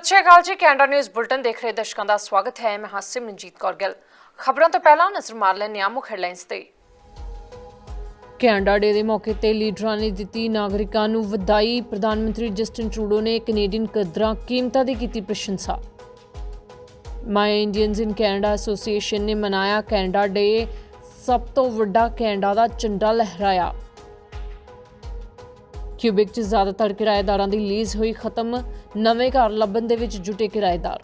ਸਤਿ ਸ਼੍ਰੀ ਅਕਾਲ ਜੀ Canara news bulletin ਦੇਖ ਰਹੇ ਦਰਸ਼ਕਾਂ ਦਾ ਸਵਾਗਤ ਹੈ। ਮੈਂ ਹਾਂ ਸਿਮਰਨਜੀਤ ਕੌਰ ਗਿੱਲ। ਖਬਰਾਂ ਤੋਂ ਪਹਿਲਾਂ ਨਜ਼ਰ ਮਾਰ ਲੈਂਦੇ ਹਾਂ ਮੁੱਖ ਹੈਡਲਾਈਨਸ ਤੇ। ਕੈਨੇਡਾ ਡੇ ਦੇ ਮੌਕੇ ਤੇ ਲੀਡਰਾਂ ਨੇ ਦਿੱਤੀ ਨਾਗਰਿਕਾਂ ਨੂੰ ਵਧਾਈ। ਪ੍ਰਧਾਨ ਮੰਤਰੀ ਜਸਟਿਨ ਟਰੂਡੋ ਨੇ ਕੈਨੇਡੀਅਨ ਕਦਰਾਂ ਕੀਮਤਾਂ ਦੀ ਕੀਤੀ ਪ੍ਰਸ਼ੰਸਾ। My Indians in Canada association ਨੇ ਮਨਾਇਆ ਕੈਨੇਡਾ ਡੇ। ਸਭ ਤੋਂ ਵੱਡਾ ਕੈਨੇਡਾ ਦਾ ਝੰਡਾ ਲਹਿਰਾਇਆ। ਕਿਊਬਿਕ 'ਚ ਜ਼ਿਆਦਾਤਰ ਕਿਰਾਏਦਾਰਾਂ ਦੀ ਲੀਜ਼ ਹੋਈ ਖਤਮ, ਨਵੇਂ ਘਰ ਲੱਭਣ ਦੇ ਵਿੱਚ ਜੁਟੇ ਕਿਰਾਏਦਾਰ।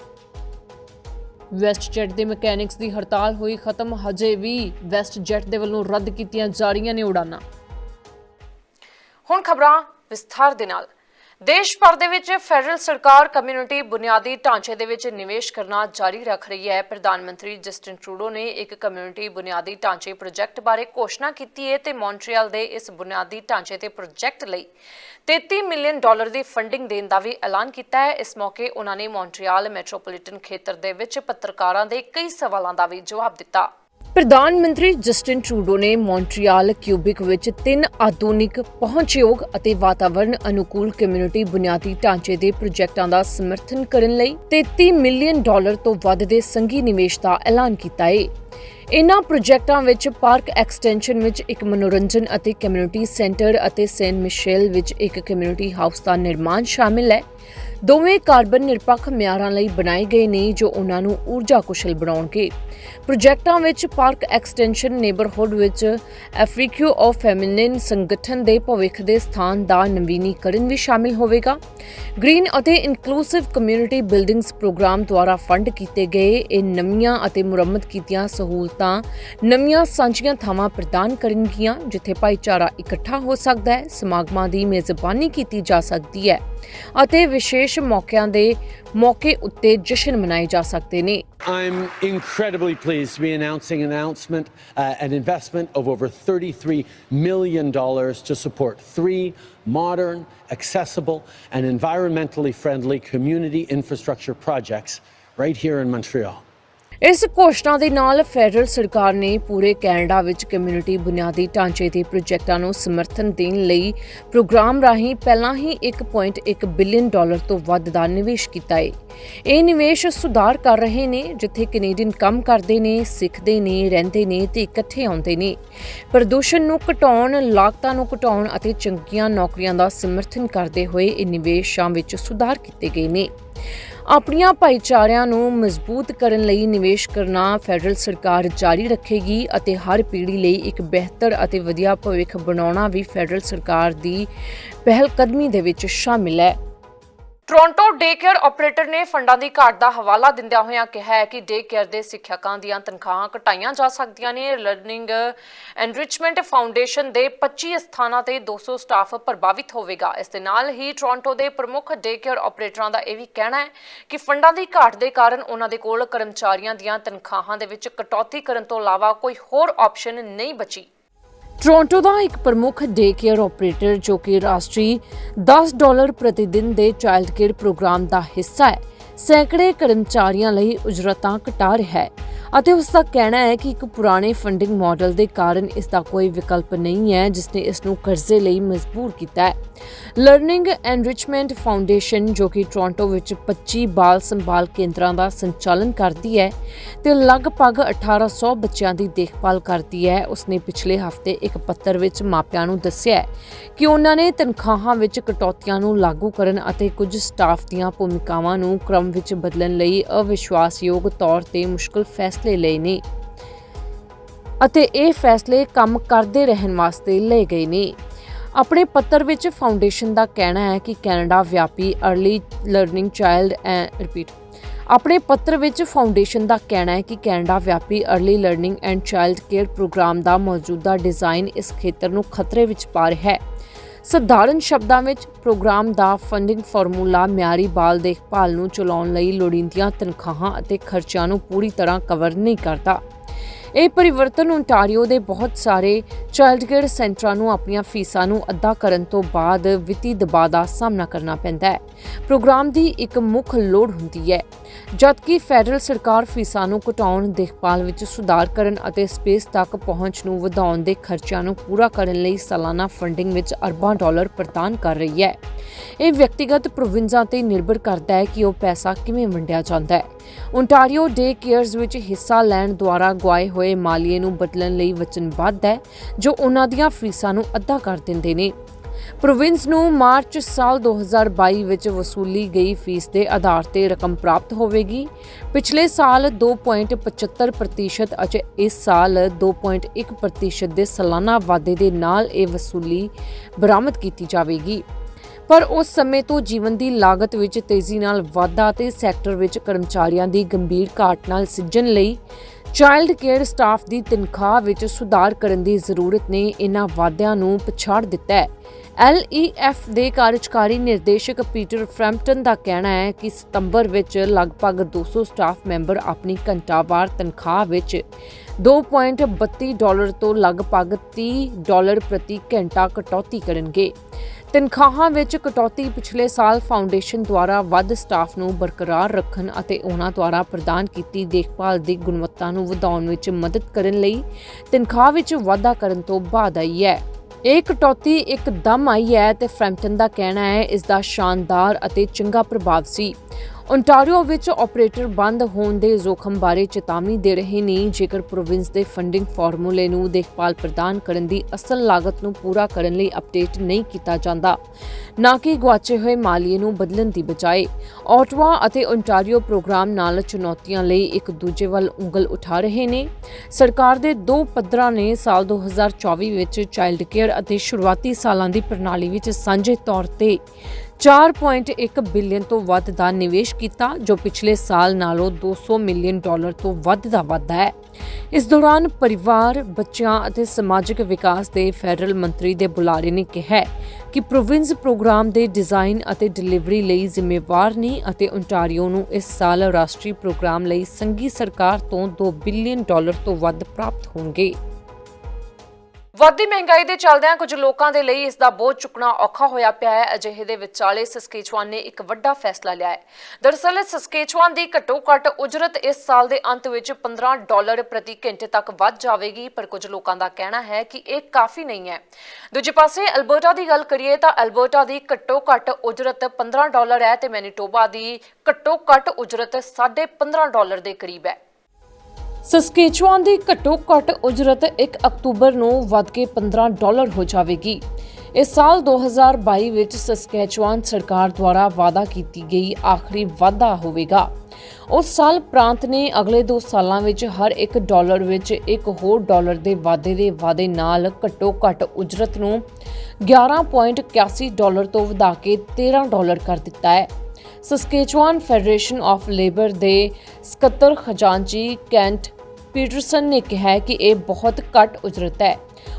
ਵੈਸਟ ਜੈਟ ਦੇ ਮਕੈਨਿਕਸ ਦੀ ਹੜਤਾਲ ਹੋਈ ਖਤਮ, ਹਜੇ ਵੀ ਵੈਸਟ ਜੈਟ ਦੇ ਵੱਲੋਂ ਰੱਦ ਕੀਤੀਆਂ ਜਾ ਰਹੀਆਂ ਨੇ ਉਡਾਨਾਂ। ਹੁਣ ਖਬਰਾਂ ਵਿਸਥਾਰ ਦੇ ਨਾਲ। ਦੇਸ਼ ਭਰ ਦੇ ਵਿੱਚ ਫੈਡਰਲ ਸਰਕਾਰ ਕਮਿਊਨਿਟੀ ਬੁਨਿਆਦੀ ਢਾਂਚੇ ਦੇ ਵਿੱਚ ਨਿਵੇਸ਼ ਕਰਨਾ ਜਾਰੀ ਰੱਖ ਰਹੀ ਹੈ। ਪ੍ਰਧਾਨ ਮੰਤਰੀ ਜਸਟਿਨ ਟਰੂਡੋ ਨੇ ਇੱਕ ਕਮਿਊਨਿਟੀ ਬੁਨਿਆਦੀ ਢਾਂਚੇ ਪ੍ਰੋਜੈਕਟ ਬਾਰੇ ਘੋਸ਼ਣਾ ਕੀਤੀ ਹੈ ਤੇ ਮੌਂਟਰੀਅਲ ਦੇ ਇਸ ਬੁਨਿਆਦੀ ਢਾਂਚੇ ਦੇ ਪ੍ਰੋਜੈਕਟ ਲਈ 33 ਮਿਲੀਅਨ ਡਾਲਰ ਦੀ ਫੰਡਿੰਗ ਦੇਣ ਦਾ ਵੀ ਐਲਾਨ ਕੀਤਾ ਹੈ। ਇਸ ਮੌਕੇ ਉਹਨਾਂ ਨੇ ਮੌਂਟਰੀਅਲ ਮੈਟਰੋਪੋਲੀਟਨ ਖੇਤਰ ਦੇ ਵਿੱਚ ਪੱਤਰਕਾਰਾਂ ਦੇ ਕਈ ਸਵਾਲਾਂ ਦਾ ਵੀ ਜਵਾਬ ਦਿੱਤਾ। ਪ੍ਰਧਾਨ ਮੰਤਰੀ ਜਸਟਿਨ ਟਰੂਡੋ ਨੇ ਮੌਂਟਰੀਅਲ ਕਿਊਬਿਕ ਵਿੱਚ ਤਿੰਨ ਆਧੁਨਿਕ ਪਹੁੰਚਯੋਗ ਅਤੇ ਵਾਤਾਵਰਣ ਅਨੁਕੂਲ ਕਮਿਊਨਿਟੀ ਬੁਨਿਆਦੀ ਢਾਂਚੇ ਦੇ ਪ੍ਰੋਜੈਕਟਾਂ ਦਾ ਸਮਰਥਨ ਕਰਨ ਲਈ 33 ਮਿਲੀਅਨ ਡਾਲਰ ਤੋਂ ਵੱਧ ਦੇ ਸੰਘੀ ਨਿਵੇਸ਼ ਦਾ ਐਲਾਨ ਕੀਤਾ ਹੈ ਇਨ੍ਹਾਂ ਪ੍ਰੋਜੈਕਟਾਂ ਵਿੱਚ ਪਾਰਕ ਐਕਸਟੈਂਸ਼ਨ ਵਿੱਚ ਇੱਕ ਮਨੋਰੰਜਨ ਅਤੇ ਕਮਿਊਨਿਟੀ ਸੈਂਟਰ ਅਤੇ ਸੈਨ ਮਿਸ਼ੇਲ ਵਿੱਚ ਇੱਕ ਕਮਿਊਨਿਟੀ ਹਾਊਸ ਦਾ ਨਿਰਮਾਣ ਸ਼ਾਮਿਲ ਹੈ। ਦੋਵੇਂ ਕਾਰਬਨ ਨਿਰਪੱਖ ਮਿਆਰਾਂ ਲਈ ਬਣਾਏ ਗਏ ਨੇ ਜੋ ਉਹਨਾਂ ਨੂੰ ਊਰਜਾ ਕੁਸ਼ਲ ਬਣਾਉਣਗੇ। ਪ੍ਰੋਜੈਕਟਾਂ ਵਿੱਚ ਪਾਰਕ ਐਕਸਟੈਂਸ਼ਨ ਨੇਬਰਹੁੱਡ ਵਿੱਚ ਐਫਰੀਕਿਓ ਆਫ ਫੈਮਿਨਿਨ ਸੰਗਠਨ ਦੇ ਭਵਿੱਖ ਦੇ ਸਥਾਨ ਦਾ ਨਵੀਨੀਕਰਨ ਵੀ ਸ਼ਾਮਿਲ ਹੋਵੇਗਾ। ਗ੍ਰੀਨ ਅਤੇ ਇਨਕਲੂਸਿਵ ਕਮਿਊਨਿਟੀ ਬਿਲਡਿੰਗਸ ਪ੍ਰੋਗਰਾਮ ਦੁਆਰਾ ਫੰਡ ਕੀਤੇ ਗਏ ਇਹ ਨਵੀਆਂ ਅਤੇ ਮੁਰੰਮਤ ਕੀਤੀਆਂ ਸਹੂਲਤਾਂ ਨਵੀਆਂ ਸਾਂਝੀਆਂ ਥਾਵਾਂ ਪ੍ਰਦਾਨ ਕਰਨਗੀਆਂ, ਜਿੱਥੇ ਭਾਈਚਾਰਾ ਇਕੱਠਾ ਹੋ ਸਕਦਾ ਹੈ, ਸਮਾਗਮਾਂ ਦੀ ਮੇਜ਼ਬਾਨੀ ਕੀਤੀ ਜਾ ਸਕਦੀ ਹੈ। ਅਤੇ ਵਿਸ਼ੇਸ਼ ਮੌਕਿਆਂ ਦੇ ਮੌਕੇ ਉੱਤੇ ਜਸ਼ਨ ਮਨਾਏ ਜਾ ਸਕਦੇ ਨੇ I'm incredibly pleased to be announcing an announcement, uh, an investment of over $33 million to support three modern, accessible, and environmentally friendly community infrastructure projects right here in Montreal. ਇਸ ਘੋਸ਼ਣਾ ਦੇ ਨਾਲ ਫੈਡਰਲ ਸਰਕਾਰ ਨੇ ਪੂਰੇ ਕੈਨੇਡਾ ਵਿੱਚ community ਬੁਨਿਆਦੀ ਢਾਂਚੇ ਦੇ ਪ੍ਰੋਜੈਕਟਾਂ ਨੂੰ ਸਮਰਥਨ ਦੇਣ ਲਈ ਪ੍ਰੋਗਰਾਮ ਰਾਹੀਂ ਪਹਿਲਾਂ ਹੀ 1.1 ਬਿਲੀਅਨ ਡਾਲਰ ਤੋਂ ਵੱਧ ਦਾ ਨਿਵੇਸ਼ ਕੀਤਾ ਹੈ ਇਹ ਨਿਵੇਸ਼ ਸੁਧਾਰ ਕਰ ਰਹੇ ਨੇ, ਜਿੱਥੇ ਕੈਨੇਡੀਅਨ ਕੰਮ ਕਰਦੇ ਨੇ, ਸਿੱਖਦੇ ਨੇ, ਰਹਿੰਦੇ ਨੇ ਤੇ ਇਕੱਠੇ ਆਉਂਦੇ ਨੇ। ਪ੍ਰਦੂਸ਼ਣ ਨੂੰ ਘਟਾਉਣ, ਲਾਗਤਾਂ ਨੂੰ ਘਟਾਉਣ ਅਤੇ ਚੰਗੀਆਂ ਨੌਕਰੀਆਂ ਦਾ ਸਮਰਥਨ ਕਰਦੇ ਹੋਏ ਇਹ ਨਿਵੇਸ਼ਾਂ ਵਿੱਚ ਸੁਧਾਰ ਕੀਤੇ ਗਏ ਨੇ। ਆਪਣੀਆਂ ਭਾਈਚਾਰਿਆਂ ਨੂੰ ਮਜ਼ਬੂਤ ਕਰਨ ਲਈ ਨਿਵੇਸ਼ ਕਰਨਾ ਫੈਡਰਲ ਸਰਕਾਰ ਜਾਰੀ ਰੱਖੇਗੀ ਅਤੇ ਹਰ ਪੀੜ੍ਹੀ ਲਈ ਇੱਕ ਬਿਹਤਰ ਅਤੇ ਵਧੀਆ ਭਵਿੱਖ ਬਣਾਉਣਾ ਵੀ ਫੈਡਰਲ ਸਰਕਾਰ ਦੀ ਪਹਿਲ ਕਦਮੀ ਦੇ ਵਿੱਚ ਸ਼ਾਮਿਲ ਹੈ। ਟੋਰਾਂਟੋ ਡੇ ਕੇਅਰ ਆਪਰੇਟਰ ਨੇ ਫੰਡਾਂ ਦੀ ਘਾਟ ਦਾ ਹਵਾਲਾ ਦਿੰਦਿਆਂ ਹੋਇਆਂ ਕਿਹਾ ਹੈ ਕਿ ਡੇ ਕੇਅਰ ਦੇ ਸਿੱਖਿਅਕਾਂ ਦੀਆਂ ਤਨਖਾਹਾਂ ਘਟਾਈਆਂ ਜਾ ਸਕਦੀਆਂ ਨੇ। ਲਰਨਿੰਗ ਐਨਰਿਚਮੈਂਟ ਫਾਊਂਡੇਸ਼ਨ ਦੇ 25 ਸਥਾਨਾਂ ਤੇ 200 ਸਟਾਫ ਪ੍ਰਭਾਵਿਤ ਹੋਵੇਗਾ। ਇਸ ਦੇ ਨਾਲ ਹੀ ਟੋਰਾਂਟੋ ਦੇ ਪ੍ਰਮੁੱਖ ਡੇ ਕੇਅਰ ਆਪਰੇਟਰਾਂ ਦਾ ਇਹ ਵੀ ਕਹਿਣਾ ਹੈ ਕਿ ਫੰਡਾਂ ਦੀ ਘਾਟ ਦੇ ਕਾਰਨ ਉਹਨਾਂ ਦੇ ਕੋਲ ਕਰਮਚਾਰੀਆਂ ਦੀਆਂ ਤਨਖਾਹਾਂ ਦੇ ਵਿੱਚ ਕਟੌਤੀ ਕਰਨ ਤੋਂ ਇਲਾਵਾ ਕੋਈ ਹੋਰ ਆਪਸ਼ਨ ਨਹੀਂ ਬਚੀ। ਟੋਰਾਂਟੋ ਦਾ ਇੱਕ ਪ੍ਰਮੁੱਖ ਡੇ ਕੇਅਰ ਆਪਰੇਟਰ ਜੋ ਕਿ ਰਾਸ਼ਟਰੀ 10 ਡਾਲਰ ਪ੍ਰਤੀ ਦਿਨ ਦੇ ਚਾਈਲਡ ਕੇਅਰ ਪ੍ਰੋਗਰਾਮ ਦਾ ਹਿੱਸਾ ਹੈ। ਸੈਂਕੜੇ ਕਰਮਚਾਰੀਆਂ ਲਈ ਉਜਰਤਾਂ ਘਟਾ ਰਿਹਾ ਹੈ ਅਤੇ ਉਸ ਦਾ ਕਹਿਣਾ ਹੈ ਕਿ ਇੱਕ ਪੁਰਾਣੇ ਫੰਡਿੰਗ ਮਾਡਲ ਦੇ ਕਾਰਨ ਇਸ ਦਾ ਕੋਈ ਵਿਕਲਪ ਨਹੀਂ ਹੈ ਜਿਸ ਨੇ ਇਸ ਨੂੰ ਕਰਜ਼ੇ ਲਈ ਮਜਬੂਰ ਕੀਤਾ ਹੈ। ਲਰਨਿੰਗ ਐਨਰਿਚਮੈਂਟ ਫਾਊਂਡੇਸ਼ਨ ਜੋ ਕਿ ਟੋਰਾਂਟੋ ਵਿੱਚ 25 ਬਾਲ ਸੰਭਾਲ ਕੇਂਦਰਾਂ ਦਾ ਸੰਚਾਲਨ ਕਰਦੀ ਹੈ ਤੇ ਲਗਭਗ 1800 ਬੱਚਿਆਂ ਦੀ ਦੇਖਭਾਲ ਕਰਦੀ ਹੈ, ਉਸਨੇ ਪਿਛਲੇ ਹਫ਼ਤੇ ਇੱਕ ਪੱਤਰ ਵਿੱਚ ਮਾਪਿਆਂ ਨੂੰ ਦੱਸਿਆ ਕਿ ਉਹਨਾਂ ਨੇ ਤਨਖਾਹਾਂ ਵਿੱਚ ਕਟੌਤੀਆਂ ਨੂੰ ਲਾਗੂ ਕਰਨ ਅਤੇ ਕੁਝ ਸਟਾਫ ਦੀਆਂ ਭੂਮਿਕਾਵਾਂ ਨੂੰ ਕ੍ਰਮ ਕੰਮ ਵਿੱਚ ਬਦਲਣ ਲਈ ਅਵਿਸ਼ਵਾਸਯੋਗ ਤੌਰ ਤੇ ਮੁਸ਼ਕਲ ਫੈਸਲੇ ਲਏ ਨੇ ਅਤੇ ਇਹ ਫੈਸਲੇ ਕੰਮ ਕਰਦੇ ਰਹਿਣ ਵਾਸਤੇ ਲਏ ਗਏ ਨੇ। ਆਪਣੇ ਪੱਤਰ ਵਿੱਚ ਫਾਊਂਡੇਸ਼ਨ ਦਾ ਕਹਿਣਾ ਹੈ ਕਿ ਕੈਨੇਡਾ ਵਿਆਪੀ early learning child and repeat, ਆਪਣੇ ਪੱਤਰ ਵਿੱਚ ਫਾਊਂਡੇਸ਼ਨ ਦਾ ਕਹਿਣਾ ਹੈ ਕਿ ਕੈਨੇਡਾ ਵਿਆਪੀ early learning and child care program ਦਾ ਮੌਜੂਦਾ ਡਿਜ਼ਾਈਨ ਇਸ ਖੇਤਰ ਨੂੰ ਖਤਰੇ ਵਿੱਚ ਪਾ ਰਿਹਾ ਹੈ। ਸਧਾਰਨ ਸ਼ਬਦਾਂ ਵਿੱਚ ਪ੍ਰੋਗਰਾਮ ਦਾ ਫੰਡਿੰਗ ਫਾਰਮੂਲਾ ਮਿਆਰੀ ਬਾਲ ਦੇਖਭਾਲ ਨੂੰ ਚਲਾਉਣ ਲਈ ਲੋੜੀਂਦੀਆਂ ਤਨਖਾਹਾਂ ਅਤੇ ਖਰਚਿਆਂ ਨੂੰ ਪੂਰੀ ਤਰ੍ਹਾਂ ਕਵਰ ਨਹੀਂ ਕਰਦਾ। ਇਹ ਪਰਿਵਰਤਨ ਓਨਟਾਰੀਓ ਦੇ ਬਹੁਤ ਸਾਰੇ ਚਾਈਲਡ ਕੇਅਰ ਸੈਂਟਰਾਂ ਨੂੰ, ਆਪਣੀਆਂ ਫੀਸਾਂ ਨੂੰ ਅੱਧਾ ਕਰਨ ਤੋਂ ਬਾਅਦ ਵਿੱਤੀ ਦਬਾਅ ਦਾ ਸਾਹਮਣਾ ਕਰਨਾ ਪੈਂਦਾ ਹੈ। ਪ੍ਰੋਗਰਾਮ ਦੀ ਇੱਕ ਮੁੱਖ ਲੋੜ ਹੁੰਦੀ ਹੈ, ਜਦਕਿ ਫੈਡਰਲ ਸਰਕਾਰ ਫੀਸਾਂ ਨੂੰ ਘਟਾਉਣ, ਦੇਖਭਾਲ ਵਿੱਚ ਸੁਧਾਰ ਕਰਨ ਅਤੇ ਸਪੇਸ ਤੱਕ ਪਹੁੰਚ ਨੂੰ ਵਧਾਉਣ ਦੇ ਖਰਚਿਆਂ ਨੂੰ ਪੂਰਾ ਕਰਨ ਲਈ ਸਾਲਾਨਾ ਫੰਡਿੰਗ ਵਿੱਚ ਅਰਬਾਂ ਡਾਲਰ ਪ੍ਰਦਾਨ ਕਰ ਰਹੀ ਹੈ। ਇਹ ਵਿਅਕਤੀਗਤ ਪ੍ਰੋਵਿੰਸਾਂ ਤੇ ਨਿਰਭਰ ਕਰਦਾ ਹੈ ਕਿ ਉਹ ਪੈਸਾ ਕਿਵੇਂ ਵੰਡਿਆ ਜਾਂਦਾ ਹੈ। ਓਨਟਾਰੀਓ ਡੇ ਕੇਅਰਸ ਵਿੱਚ ਹਿੱਸਾ ਲੈਣ ਦੁਆਰਾ ਗਵਾਏ ਹੋਏ ਮਾਲੀਏ ਨੂੰ ਬਦਲਣ ਲਈ ਵਚਨਬੱਧ ਹੈ, ਜੋ ਉਹਨਾਂ ਦੀਆਂ ਫੀਸਾਂ ਨੂੰ ਅੱਧਾ ਕਰ ਦਿੰਦੇ ਨੇ। ਪ੍ਰੋਵਿੰਸ ਨੂੰ ਮਾਰਚ ਸਾਲ 2022 ਵਿੱਚ ਵਸੂਲੀ ਗਈ ਫੀਸ ਦੇ ਆਧਾਰ ਤੇ ਰਕਮ ਪ੍ਰਾਪਤ ਹੋਵੇਗੀ। ਪਿਛਲੇ ਸਾਲ 2.75% ਅਤੇ ਇਸ ਸਾਲ 2.1% ਦੇ ਸਾਲਾਨਾ ਵਾਧੇ ਦੇ ਨਾਲ ਇਹ ਵਸੂਲੀ ਬਰਾਮਦ ਕੀਤੀ ਜਾਵੇਗੀ। ਪਰ ਉਸ ਸਮੇਂ ਤੋਂ ਜੀਵਨ ਦੀ ਲਾਗਤ ਵਿੱਚ ਤੇਜ਼ੀ ਨਾਲ ਵਾਧਾ ਤੇ ਸੈਕਟਰ ਵਿੱਚ ਕਰਮਚਾਰੀਆਂ ਦੀ ਗੰਭੀਰ ਘਾਟ ਨਾਲ ਸਿੱਝਣ ਲਈ ਚਾਈਲਡ ਕੇਅਰ ਸਟਾਫ ਦੀ ਤਨਖਾਹ ਵਿੱਚ ਸੁਧਾਰ ਕਰਨ ਦੀ ਜ਼ਰੂਰਤ ਨੇ ਇਹਨਾਂ ਵਾਧਿਆਂ ਨੂੰ ਪਛਾੜ ਦਿੱਤਾ ਹੈ। LEF ਦੇ ਕਾਰਜਕਾਰੀ ਨਿਰਦੇਸ਼ਕ ਪੀਟਰ ਫਰੈਂਪਟਨ ਦਾ ਕਹਿਣਾ ਹੈ ਕਿ ਸਤੰਬਰ ਵਿੱਚ ਲਗਭਗ 200 ਸਟਾਫ ਮੈਂਬਰ ਆਪਣੀ ਘੰਟਾਵਾਰ ਤਨਖਾਹ ਵਿੱਚ 2.32 ਡਾਲਰ ਤੋਂ ਲਗਭਗ 30 ਡਾਲਰ ਪ੍ਰਤੀ ਘੰਟਾ ਕਟੌਤੀ ਕਰਨਗੇ। ਤਨਖਾਹਾਂ ਵਿੱਚ ਕਟੌਤੀ ਪਿਛਲੇ ਸਾਲ ਫਾਊਂਡੇਸ਼ਨ ਦੁਆਰਾ ਵੱਧ ਸਟਾਫ ਨੂੰ ਬਰਕਰਾਰ ਰੱਖਣ ਅਤੇ ਉਹਨਾਂ ਦੁਆਰਾ ਪ੍ਰਦਾਨ ਕੀਤੀ ਦੇਖਭਾਲ ਦੀ ਗੁਣਵੱਤਾ ਨੂੰ ਵਧਾਉਣ ਵਿੱਚ ਮਦਦ ਕਰਨ ਲਈ ਤਨਖਾਹ ਵਿੱਚ ਵਾਧਾ ਕਰਨ ਤੋਂ ਬਾਅਦ ਆਈ ਹੈ। ਇਹ ਕਟੌਤੀ ਇੱਕਦਮ ਆਈ ਹੈ ਤੇ ਫਰੈਂਪਟਨ ਦਾ ਕਹਿਣਾ ਹੈ, ਇਸ ਦਾ ਸ਼ਾਨਦਾਰ ਅਤੇ ਚੰਗਾ ਪ੍ਰਭਾਵ ਸੀ। ਓਨਟਾਰੀਓ ਵਿੱਚ ਆਪਰੇਟਰ ਬੰਦ ਹੋਣ ਦੇ ਜ਼ੋਖਮ ਬਾਰੇ ਚੇਤਾਵਨੀ ਦੇ ਰਹੇ ਨੇ। ਜੇਕਰ ਪ੍ਰੋਵਿੰਸ ਦੇ ਫੰਡਿੰਗ ਫਾਰਮੂਲੇ ਨੂੰ ਦੇਖਭਾਲ ਪ੍ਰਦਾਨ ਕਰਨ ਦੀ ਅਸਲ ਲਾਗਤ ਨੂੰ ਪੂਰਾ ਕਰਨ ਲਈ ਅਪਡੇਟ ਨਹੀਂ ਕੀਤਾ ਜਾਂਦਾ, ਨਾ ਕਿ ਗਵਾਚੇ ਹੋਏ ਮਾਲੀਏ ਨੂੰ ਬਦਲਣ ਦੀ ਬਜਾਏ। ਆਟਵਾ ਅਤੇ ਓਨਟਾਰੀਓ ਪ੍ਰੋਗਰਾਮ ਨਾਲ ਚੁਣੌਤੀਆਂ ਲਈ ਇੱਕ ਦੂਜੇ ਵੱਲ ਉਂਗਲ ਉਠਾ ਰਹੇ ਨੇ। ਸਰਕਾਰ ਦੇ ਦੋ ਪੱਧਰਾਂ ਨੇ ਸਾਲ 2024 ਵਿੱਚ ਚਾਈਲਡ ਕੇਅਰ ਅਤੇ ਸ਼ੁਰੂਆਤੀ ਸਾਲਾਂ ਦੀ ਪ੍ਰਣਾਲੀ ਵਿੱਚ ਸਾਂਝੇ ਤੌਰ ਤੇ 4.1 ਬਿਲੀਅਨ ਤੋਂ ਵੱਧ ਦਾ ਨਿਵੇਸ਼ ਕੀਤਾ, ਜੋ ਪਿਛਲੇ ਸਾਲ ਨਾਲੋਂ 200 ਮਿਲੀਅਨ ਡਾਲਰ ਤੋਂ ਵੱਧ ਦਾ ਵਾਧਾ ਹੈ। ਇਸ ਦੌਰਾਨ ਪਰਿਵਾਰ, ਬੱਚਿਆਂ ਅਤੇ ਸਮਾਜਿਕ ਵਿਕਾਸ ਦੇ ਫੈਡਰਲ ਮੰਤਰੀ ਦੇ ਬੁਲਾਰੇ ਨੇ ਕਿਹਾ ਕਿ ਪ੍ਰੋਵਿੰਸ ਪ੍ਰੋਗਰਾਮ ਦੇ ਡਿਜ਼ਾਈਨ ਅਤੇ ਡਿਲੀਵਰੀ ਲਈ ਜ਼ਿੰਮੇਵਾਰ ਨੇ ਅਤੇ ਓਨਟਾਰੀਓ ਨੂੰ ਇਸ ਸਾਲ ਰਾਸ਼ਟਰੀ ਪ੍ਰੋਗਰਾਮ ਲਈ ਸੰਘੀ ਸਰਕਾਰ ਤੋਂ 2 ਬਿਲੀਅਨ ਡਾਲਰ ਤੋਂ ਵੱਧ ਪ੍ਰਾਪਤ ਹੋਣਗੇ। ਵੱਧਦੀ ਮਹਿੰਗਾਈ ਦੇ ਚੱਲਦਿਆਂ ਕੁਝ ਲੋਕਾਂ ਦੇ ਲਈ ਇਸ ਦਾ ਬੋਝ ਚੁੱਕਣਾ ਔਖਾ ਹੋਇਆ ਪਿਆ ਹੈ। ਅਜਿਹੇ ਦੇ ਵਿਚਾਲੇ ਸਸਕੇਚਵਾਨ ਨੇ ਇੱਕ ਵੱਡਾ ਫੈਸਲਾ ਲਿਆ ਹੈ। ਦਰਅਸਲ ਸਸਕੇਚਵਾਨ ਦੀ ਘੱਟੋ-ਘੱਟ ਉਜਰਤ ਇਸ ਸਾਲ ਦੇ ਅੰਤ ਵਿੱਚ 15 ਡਾਲਰ ਪ੍ਰਤੀ ਘੰਟੇ ਤੱਕ ਵੱਧ ਜਾਵੇਗੀ, ਪਰ ਕੁਝ ਲੋਕਾਂ ਦਾ ਕਹਿਣਾ ਹੈ ਕਿ ਇਹ ਕਾਫੀ ਨਹੀਂ ਹੈ। ਦੂਜੇ ਪਾਸੇ, ਅਲਬਰਟਾ ਦੀ ਗੱਲ ਕਰੀਏ ਤਾਂ ਅਲਬਰਟਾ ਦੀ ਘੱਟੋ-ਘੱਟ ਉਜਰਤ 15 ਡਾਲਰ ਹੈ ਤੇ ਮੈਨੀਟੋਬਾ ਦੀ ਘੱਟੋ-ਘੱਟ ਉਜਰਤ 15.5 ਡਾਲਰ ਦੇ ਕਰੀਬ ਹੈ। ਸਸਕੇਚੁਆਨ ਦੀ ਘੱਟੋ-ਘੱਟ ਉਜਰਤ 1 ਅਕਤੂਬਰ ਨੂੰ ਵੱਧ ਕੇ 15 ਡਾਲਰ ਹੋ ਜਾਵੇਗੀ। ਇਸ ਸਾਲ 2022 ਵਿੱਚ ਸਸਕੈਚੁਆਨ ਸਰਕਾਰ ਦੁਆਰਾ ਵਾਅਦਾ ਕੀਤੀ ਗਈ ਆਖਰੀ ਵਾਧਾ ਹੋਵੇਗਾ। ਉਸ ਸਾਲ ਪ੍ਰਾਂਤ ਨੇ ਅਗਲੇ 2 ਸਾਲਾਂ ਵਿੱਚ ਹਰ 1 ਡਾਲਰ ਵਿੱਚ ਇੱਕ ਹੋਰ ਡਾਲਰ ਦੇ ਵਾਧੇ ਦੇ ਵਾਅਦੇ ਨਾਲ ਘੱਟੋ-ਘੱਟ ਉਜਰਤ ਨੂੰ 11.81 ਡਾਲਰ ਤੋਂ ਵਧਾ ਕੇ 13 ਡਾਲਰ ਕਰ ਦਿੱਤਾ ਹੈ। ਸਸਕੇਚੁਆਨ ਫੈਡਰੇਸ਼ਨ ਆਫ ਲੇਬਰ ਦੇ ਸਕੱਤਰ ਖਜ਼ਾਨਚੀ ਕੈਂਟ ਪੀਟਰਸਨ ਨੇ ਕਿਹਾ ਕਿ ਇਹ ਬਹੁਤ ਘੱਟ ਉਜਰਤ ਹੈ।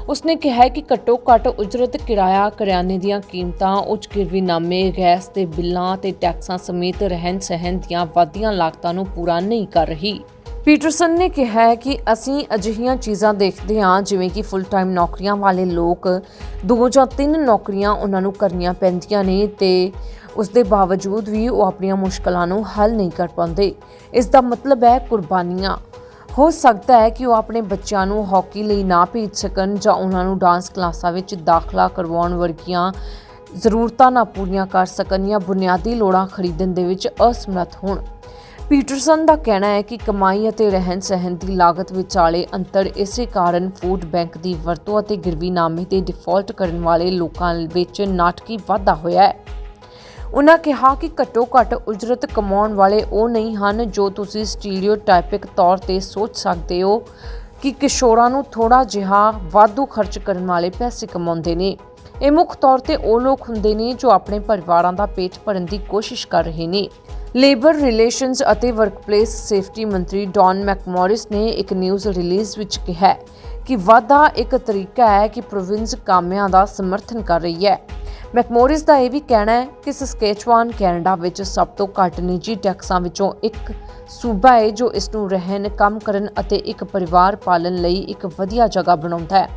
ਉਸਨੇ ਕਿਹਾ ਕਿ ਘੱਟੋ-ਘੱਟ ਉਜਰਤ ਕਿਰਾਇਆ ਕਰਿਆਨੇ ਦੀਆਂ ਕੀਮਤਾਂ, ਉੱਚ ਗਿਰਵੀਨਾਮੇ, ਗੈਸ ਦੇ ਬਿੱਲਾਂ ਤੇ ਟੈਕਸਾਂ ਸਮੇਤ ਰਹਿਣ-ਸਹਿਣ ਦੀਆਂ ਵਾਧੀਆਂ ਲਾਗਤਾਂ ਨੂੰ ਪੂਰਾ ਨਹੀਂ ਕਰ ਰਹੀ। ਪੀਟਰਸਨ ਨੇ ਕਿਹਾ ਕਿ ਅਸੀਂ ਅਜਿਹੀਆਂ ਚੀਜ਼ਾਂ ਦੇਖਦੇ ਹਾਂ, ਜਿਵੇਂ ਕਿ ਫੁੱਲ ਟਾਈਮ ਨੌਕਰੀਆਂ ਵਾਲੇ ਲੋਕ। ਦੋ ਜਾਂ ਤਿੰਨ ਨੌਕਰੀਆਂ ਉਹਨਾਂ ਨੂੰ ਕਰਨੀਆਂ ਪੈਂਦੀਆਂ ਨੇ ਤੇ ਉਸ ਦੇ ਬਾਵਜੂਦ ਵੀ ਉਹ ਆਪਣੀਆਂ ਮੁਸ਼ਕਲਾਂ ਨੂੰ ਹੱਲ ਨਹੀਂ ਕਰ ਪਾਉਂਦੇ। ਇਸ ਦਾ ਮਤਲਬ ਹੈ ਕੁਰਬਾਨੀਆਂ। ਹੋ ਸਕਦਾ ਹੈ ਕਿ ਉਹ ਆਪਣੇ ਬੱਚਿਆਂ ਨੂੰ ਹਾਕੀ ਲਈ ਨਾ ਭੇਜ ਸਕਣ ਜਾਂ ਉਹਨਾਂ ਨੂੰ ਡਾਂਸ ਕਲਾਸਾਂ ਵਿੱਚ ਦਾਖਲਾ ਕਰਵਾਉਣ ਵਰਗੀਆਂ ਜ਼ਰੂਰਤਾਂ ਨਾ ਪੂਰੀਆਂ ਕਰ ਸਕਣ ਜਾਂ ਬੁਨਿਆਦੀ ਲੋੜਾਂ ਖਰੀਦਣ ਦੇ ਵਿੱਚ ਅਸਮਰੱਥ ਹੋਣ। ਪੀਟਰਸਨ ਦਾ ਕਹਿਣਾ ਹੈ ਕਿ ਕਮਾਈ ਅਤੇ ਰਹਿਣ ਸਹਿਣ ਦੀ ਲਾਗਤ ਵਿਚਾਲੇ ਅੰਤਰ ਇਸੇ ਕਾਰਨ ਫੂਡ ਬੈਂਕ ਦੀ ਵਰਤੋਂ ਅਤੇ ਗਿਰਵੀਨਾਮੇ ਤੇ ਡਿਫਾਲਟ ਕਰਨ ਵਾਲੇ ਲੋਕਾਂ ਵਿੱਚ ਨਾਟਕੀ ਵਾਧਾ ਹੋਇਆ ਹੈ। ਉਨ੍ਹਾਂ ਕਿਹਾ ਕਿ ਘੱਟੋ-ਘੱਟ ਉਜਰਤ ਕਮਾਉਣ ਵਾਲੇ ਉਹ ਨਹੀਂ ਹਨ ਜੋ ਤੁਸੀਂ ਸਟੀਰੀਓਟਾਈਪਿਕ ਤੌਰ ਤੇ ਸੋਚ ਸਕਦੇ ਹੋ ਕਿ ਕਿਸ਼ੋਰਾਂ ਨੂੰ ਥੋੜਾ ਜਿਹਾ ਵਾਧੂ ਖਰਚ ਕਰਨ ਵਾਲੇ ਪੈਸੇ ਕਮਾਉਂਦੇ ਨੇ। ਇਹ ਮੁੱਖ ਤੌਰ ਤੇ ਉਹ ਲੋਕ ਹੁੰਦੇ ਨੇ ਜੋ ਆਪਣੇ ਪਰਿਵਾਰਾਂ ਦਾ ਪੇਟ ਭਰਨ ਦੀ ਕੋਸ਼ਿਸ਼ ਕਰ ਰਹੇ ਨੇ। ਲੇਬਰ ਰਿਲੇਸ਼ਨਜ਼ ਅਤੇ ਵਰਕਪਲੇਸ ਸੇਫਟੀ ਮੰਤਰੀ ਡੌਨ ਮੈਕਮੋਰਿਸ ਨੇ ਇੱਕ ਨਿਊਜ਼ ਰਿਲੀਜ਼ ਵਿੱਚ ਕਿਹਾ ਕਿ ਵਾਧਾ ਇੱਕ ਤਰੀਕਾ ਹੈ ਕਿ ਪ੍ਰੋਵਿੰਸ ਕਾਮਿਆਂ ਦਾ ਸਮਰਥਨ ਕਰ ਰਹੀ ਹੈ। ਮੈਕਮੋਰਿਸ ਦਾ ਇਹ ਵੀ ਕਹਿਣਾ ਹੈ ਕਿ ਸਸਕੇਚਵਾਨ ਕੈਨੇਡਾ ਵਿੱਚ ਸਭ ਤੋਂ ਘੱਟ ਨਿੱਜੀ ਟੈਕਸਾਂ ਵਿੱਚੋਂ ਇੱਕ ਸੂਬਾ ਹੈ ਜੋ ਇਸ ਨੂੰ ਰਹਿਣ, ਕੰਮ ਕਰਨ ਅਤੇ ਇੱਕ ਪਰਿਵਾਰ ਪਾਲਣ ਲਈ ਇੱਕ ਵਧੀਆ ਜਗ੍ਹਾ ਬਣਾਉਂਦਾ ਹੈ।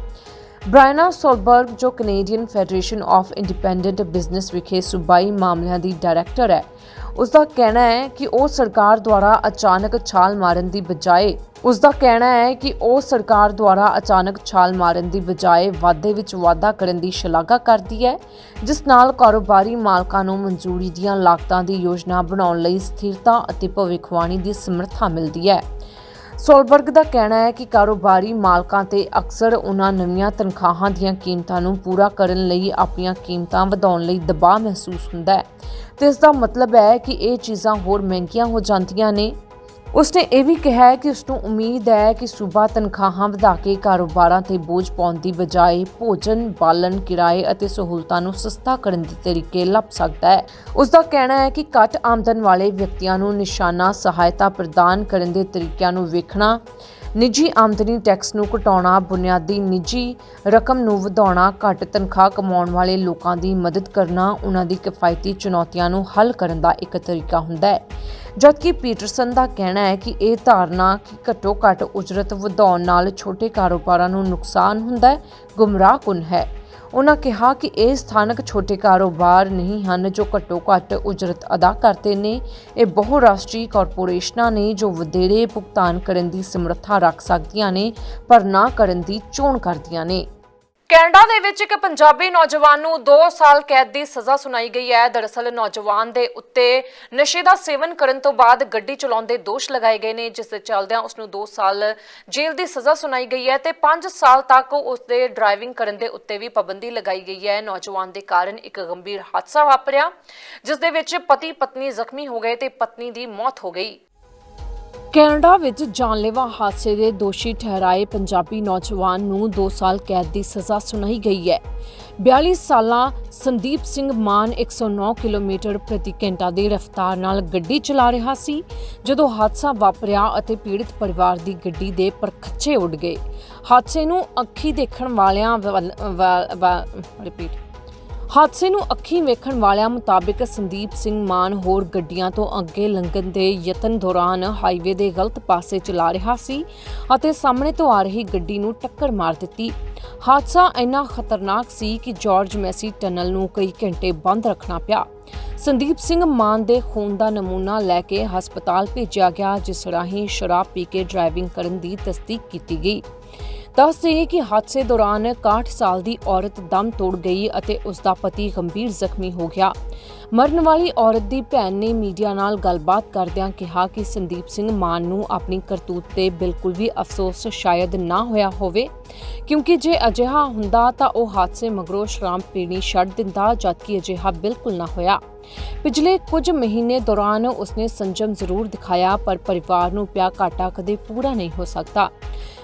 ਬ੍ਰਾਇਨਾ ਸੋਲਬਰਗ, ਜੋ Canadian Federation of Independent Business ਵਿਖੇ ਸੂਬਾਈ ਮਾਮਲਿਆਂ ਦੀ ਡਾਇਰੈਕਟਰ ਹੈ ਉਸ ਦਾ ਕਹਿਣਾ ਹੈ ਕਿ ਉਹ ਸਰਕਾਰ ਦੁਆਰਾ ਅਚਾਨਕ ਛਾਲ ਮਾਰਨ ਦੀ ਬਜਾਏ ਉਸ ਦਾ ਕਹਿਣਾ ਹੈ ਕਿ ਉਹ ਸਰਕਾਰ ਦੁਆਰਾ ਅਚਾਨਕ ਛਾਲ ਮਾਰਨ ਦੀ ਬਜਾਏ ਵਾਧੇ ਵਿੱਚ ਵਾਧਾ ਕਰਨ ਦੀ ਸ਼ਲਾਘਾ ਕਰਦੀ ਹੈ, ਜਿਸ ਨਾਲ ਕਾਰੋਬਾਰੀ ਮਾਲਕਾਂ ਨੂੰ ਮਨਜ਼ੂਰੀ ਦੀਆਂ ਲਾਗਤਾਂ ਦੀ ਯੋਜਨਾ ਬਣਾਉਣ ਲਈ ਸਥਿਰਤਾ ਅਤੇ ਭਵਿੱਖਬਾਣੀ ਦੀ ਸਮਰੱਥਾ ਮਿਲਦੀ ਹੈ। ਸੋਲਬਰਗ ਦਾ ਕਹਿਣਾ ਹੈ ਕਿ ਕਾਰੋਬਾਰੀ ਮਾਲਕਾਂ ਤੇ ਅਕਸਰ ਉਹਨਾਂ ਨਵੀਆਂ ਤਨਖਾਹਾਂ ਦੀਆਂ ਕੀਮਤਾਂ ਨੂੰ ਪੂਰਾ ਕਰਨ ਲਈ ਆਪਣੀਆਂ ਕੀਮਤਾਂ ਵਧਾਉਣ ਲਈ ਦਬਾਅ ਮਹਿਸੂਸ ਹੁੰਦਾ ਹੈ। ਤੇ ਇਸ ਦਾ ਮਤਲਬ ਹੈ ਕਿ ਇਹ ਚੀਜ਼ਾਂ ਹੋਰ ਮਹਿੰਗੀਆਂ ਹੋ ਜਾਂਦੀਆਂ ਨੇ। ਉਸਨੇ ਇਹ ਵੀ ਕਿਹਾ ਹੈ ਕਿ ਉਸ ਨੂੰ ਉਮੀਦ ਹੈ ਕਿ ਸੂਬਾ ਤਨਖਾਹਾਂ ਵਧਾ ਕੇ ਕਾਰੋਬਾਰਾਂ ਤੇ ਬੋਝ ਪਾਉਣ ਦੀ ਬਜਾਏ ਭੋਜਨ, ਬਾਲਣ, ਕਿਰਾਏ ਅਤੇ ਸਹੂਲਤਾਂ ਨੂੰ ਸਸਤਾ ਕਰਨ ਦੇ ਤਰੀਕੇ ਲੱਭ ਸਕਦਾ ਹੈ। ਉਸ ਦਾ ਕਹਿਣਾ ਹੈ ਕਿ ਘੱਟ ਆਮਦਨ ਵਾਲੇ ਵਿਅਕਤੀਆਂ ਨੂੰ ਨਿਸ਼ਾਨਾ ਸਹਾਇਤਾ ਪ੍ਰਦਾਨ ਕਰਨ ਦੇ ਤਰੀਕਿਆਂ ਨੂੰ ਵੇਖਣਾ ਨਿੱਜੀ ਆਮਦਨੀ ਟੈਕਸ ਨੂੰ ਘਟਾਉਣਾ, ਬੁਨਿਆਦੀ ਨਿੱਜੀ ਰਕਮ ਨੂੰ ਵਧਾਉਣਾ, ਘੱਟ ਤਨਖਾਹ ਕਮਾਉਣ ਵਾਲੇ ਲੋਕਾਂ ਦੀ ਮਦਦ ਕਰਨਾ, ਉਹਨਾਂ ਦੀ ਕਿਫਾਇਤੀ ਚੁਣੌਤੀਆਂ ਨੂੰ ਹੱਲ ਕਰਨ ਦਾ ਇੱਕ ਤਰੀਕਾ ਹੁੰਦਾ ਹੈ। ਜਦਕਿ ਪੀਟਰਸਨ ਦਾ ਕਹਿਣਾ ਹੈ ਕਿ ਇਹ ਧਾਰਨਾ ਕਿ ਘੱਟੋ ਘੱਟ ਉਜਰਤ ਵਧਾਉਣ ਨਾਲ ਛੋਟੇ ਕਾਰੋਬਾਰਾਂ ਨੂੰ ਨੁਕਸਾਨ ਹੁੰਦਾ ਹੈ ਗੁੰਮਰਾਹਕੁਨ ਹੈ? ਉਹਨਾਂ ਕਿਹਾ ਕਿ ਇਹ ਸਥਾਨਕ ਛੋਟੇ ਕਾਰੋਬਾਰ ਨਹੀਂ ਹਨ ਜੋ ਘੱਟੋ ਘੱਟ ਉਜਰਤ ਅਦਾ ਕਰਦੇ ਨੇ। ਇਹ ਬਹੁਰਾਸ਼ਟਰੀ ਕਾਰਪੋਰੇਸ਼ਨਾਂ ਨੇ ਜੋ ਵਧੇਰੇ ਭੁਗਤਾਨ ਕਰਨ ਦੀ ਸਮਰੱਥਾ ਰੱਖ ਸਕਦੀਆਂ ਨੇ, ਪਰ ਨਾ ਕਰਨ ਦੀ ਚੋਣ ਕਰਦੀਆਂ ਨੇ। ਕੈਨੇਡਾ ਦੇ ਵਿੱਚ ਇੱਕ ਪੰਜਾਬੀ ਨੌਜਵਾਨ ਨੂੰ 2 ਸਾਲ ਕੈਦ ਦੀ ਸਜ਼ਾ ਸੁਣਾਈ ਗਈ ਹੈ। ਦਰਅਸਲ ਨੌਜਵਾਨ ਦੇ ਉੱਤੇ ਨਸ਼ੇ ਦਾ ਸੇਵਨ ਕਰਨ ਤੋਂ ਬਾਅਦ ਗੱਡੀ ਚਲਾਉਣ ਦੇ ਦੋਸ਼ ਲਗਾਏ ਗਏ ਨੇ, ਜਿਸ ਦੇ ਚੱਲਦਿਆਂ ਉਸ ਨੂੰ 2 ਸਾਲ ਜੇਲ੍ਹ ਦੀ ਸਜ਼ਾ ਸੁਣਾਈ ਗਈ ਹੈ ਤੇ 5 ਸਾਲ ਤੱਕ ਉਸ ਦੇ ਡਰਾਈਵਿੰਗ ਕਰਨ ਦੇ ਉੱਤੇ ਵੀ ਪਾਬੰਦੀ ਲਗਾਈ ਗਈ ਹੈ। ਨੌਜਵਾਨ ਦੇ ਕਾਰਨ ਇੱਕ ਗੰਭੀਰ ਹਾਦਸਾ ਵਾਪਰਿਆ, ਜਿਸ ਦੇ ਵਿੱਚ ਪਤੀ ਪਤਨੀ ਜ਼ਖਮੀ ਹੋ ਗਏ ਤੇ ਪਤਨੀ ਦੀ ਮੌਤ ਹੋ ਗਈ। ਕੈਨੇਡਾ ਵਿੱਚ ਜਾਨਲੇਵਾ ਹਾਦਸੇ ਦੇ ਦੋਸ਼ੀ ਠਹਿਰਾਏ ਪੰਜਾਬੀ ਨੌਜਵਾਨ ਨੂੰ 2 ਸਾਲ ਕੈਦ ਦੀ ਸਜ਼ਾ ਸੁਣਾਈ ਗਈ ਹੈ। 42 ਸਾਲਾਂ ਸੰਦੀਪ ਸਿੰਘ ਮਾਨ 109 ਕਿਲੋਮੀਟਰ ਪ੍ਰਤੀ ਘੰਟਾ ਦੀ ਰਫ਼ਤਾਰ ਨਾਲ ਗੱਡੀ ਚਲਾ ਰਿਹਾ ਸੀ, ਜਦੋਂ ਹਾਦਸਾ ਵਾਪਰਿਆ ਅਤੇ ਪੀੜਤ ਪਰਿਵਾਰ ਦੀ ਗੱਡੀ ਦੇ ਪਰਖੱਚੇ ਉੱਡ ਗਏ। ਹਾਦਸੇ ਨੂੰ ਅੱਖੀ ਦੇਖਣ ਵਾਲਿਆਂ ਰਿਪੀਟ। ਹਾਦਸੇ ਨੂੰ ਅੱਖੀਂ ਵੇਖਣ ਵਾਲਿਆਂ ਮੁਤਾਬਿਕ ਸੰਦੀਪ ਸਿੰਘ ਮਾਨ ਹੋਰ ਗੱਡੀਆਂ ਤੋਂ ਅੱਗੇ ਲੰਘਣ ਦੇ ਯਤਨ ਦੌਰਾਨ ਹਾਈਵੇ ਦੇ ਗਲਤ ਪਾਸੇ ਚਲਾ ਰਿਹਾ ਸੀ ਅਤੇ ਸਾਹਮਣੇ ਤੋਂ ਆ ਰਹੀ ਗੱਡੀ ਨੂੰ ਟੱਕਰ ਮਾਰ ਦਿੱਤੀ। ਹਾਦਸਾ ਇੰਨਾ ਖਤਰਨਾਕ ਸੀ ਕਿ ਜਾਰਜ ਮੈਸੀ ਟਨਲ ਨੂੰ ਕਈ ਘੰਟੇ ਬੰਦ ਰੱਖਣਾ ਪਿਆ। ਸੰਦੀਪ ਸਿੰਘ ਮਾਨ ਦੇ ਖੂਨ ਦਾ ਨਮੂਨਾ ਲੈ ਕੇ ਹਸਪਤਾਲ ਭੇਜਿਆ ਗਿਆ, ਜਿਸ ਰਾਹੀਂ ਸ਼ਰਾਬ ਪੀ ਕੇ ਡਰਾਈਵਿੰਗ ਕਰਨ ਦੀ ਤਸਦੀਕ ਕੀਤੀ ਗਈ। ਦੱਸ ਦਈਏ ਕਿ ਹਾਦਸੇ ਦੌਰਾਨ 61 ਸਾਲ ਦੀ ਔਰਤ ਦਮ ਤੋੜ ਗਈ ਅਤੇ ਉਸ ਦਾ ਪਤੀ ਗੰਭੀਰ ਜ਼ਖਮੀ ਹੋ ਗਿਆ। ਮਰਨ ਵਾਲੀ ਔਰਤ ਦੀ ਭੈਣ ਨੇ ਮੀਡੀਆ ਨਾਲ ਗੱਲਬਾਤ ਕਰਦਿਆਂ ਕਿਹਾ ਕਿ ਸੰਦੀਪ ਸਿੰਘ ਮਾਨ ਨੂੰ ਆਪਣੀ ਕਰਤੂਤ ਤੇ ਬਿਲਕੁਲ ਵੀ ਅਫਸੋਸ ਸ਼ਾਇਦ ਨਾ ਹੋਇਆ ਹੋਵੇ, ਕਿਉਂਕਿ ਜੇ ਅਜਿਹਾ ਹੁੰਦਾ ਤਾਂ ਉਹ ਹਾਦਸੇ ਮਗਰੋਂ ਸ਼ਰਾਬ ਪੀਣੀ ਛੱਡ ਦਿੰਦਾ ਜਦਕਿ ਅਜਿਹਾ ਬਿਲਕੁਲ ਨਾ ਹੋਇਆ। ਪਿਛਲੇ ਕੁਝ ਮਹੀਨੇ ਦੌਰਾਨ ਉਸਨੇ ਸੰਜਮ ਜ਼ਰੂਰ ਦਿਖਾਇਆ, ਪਰ ਪਰਿਵਾਰ ਨੂੰ ਪਿਆ ਘਾਟਾ ਕਦੇ ਪੂਰਾ ਨਹੀਂ ਹੋ ਸਕਦਾ।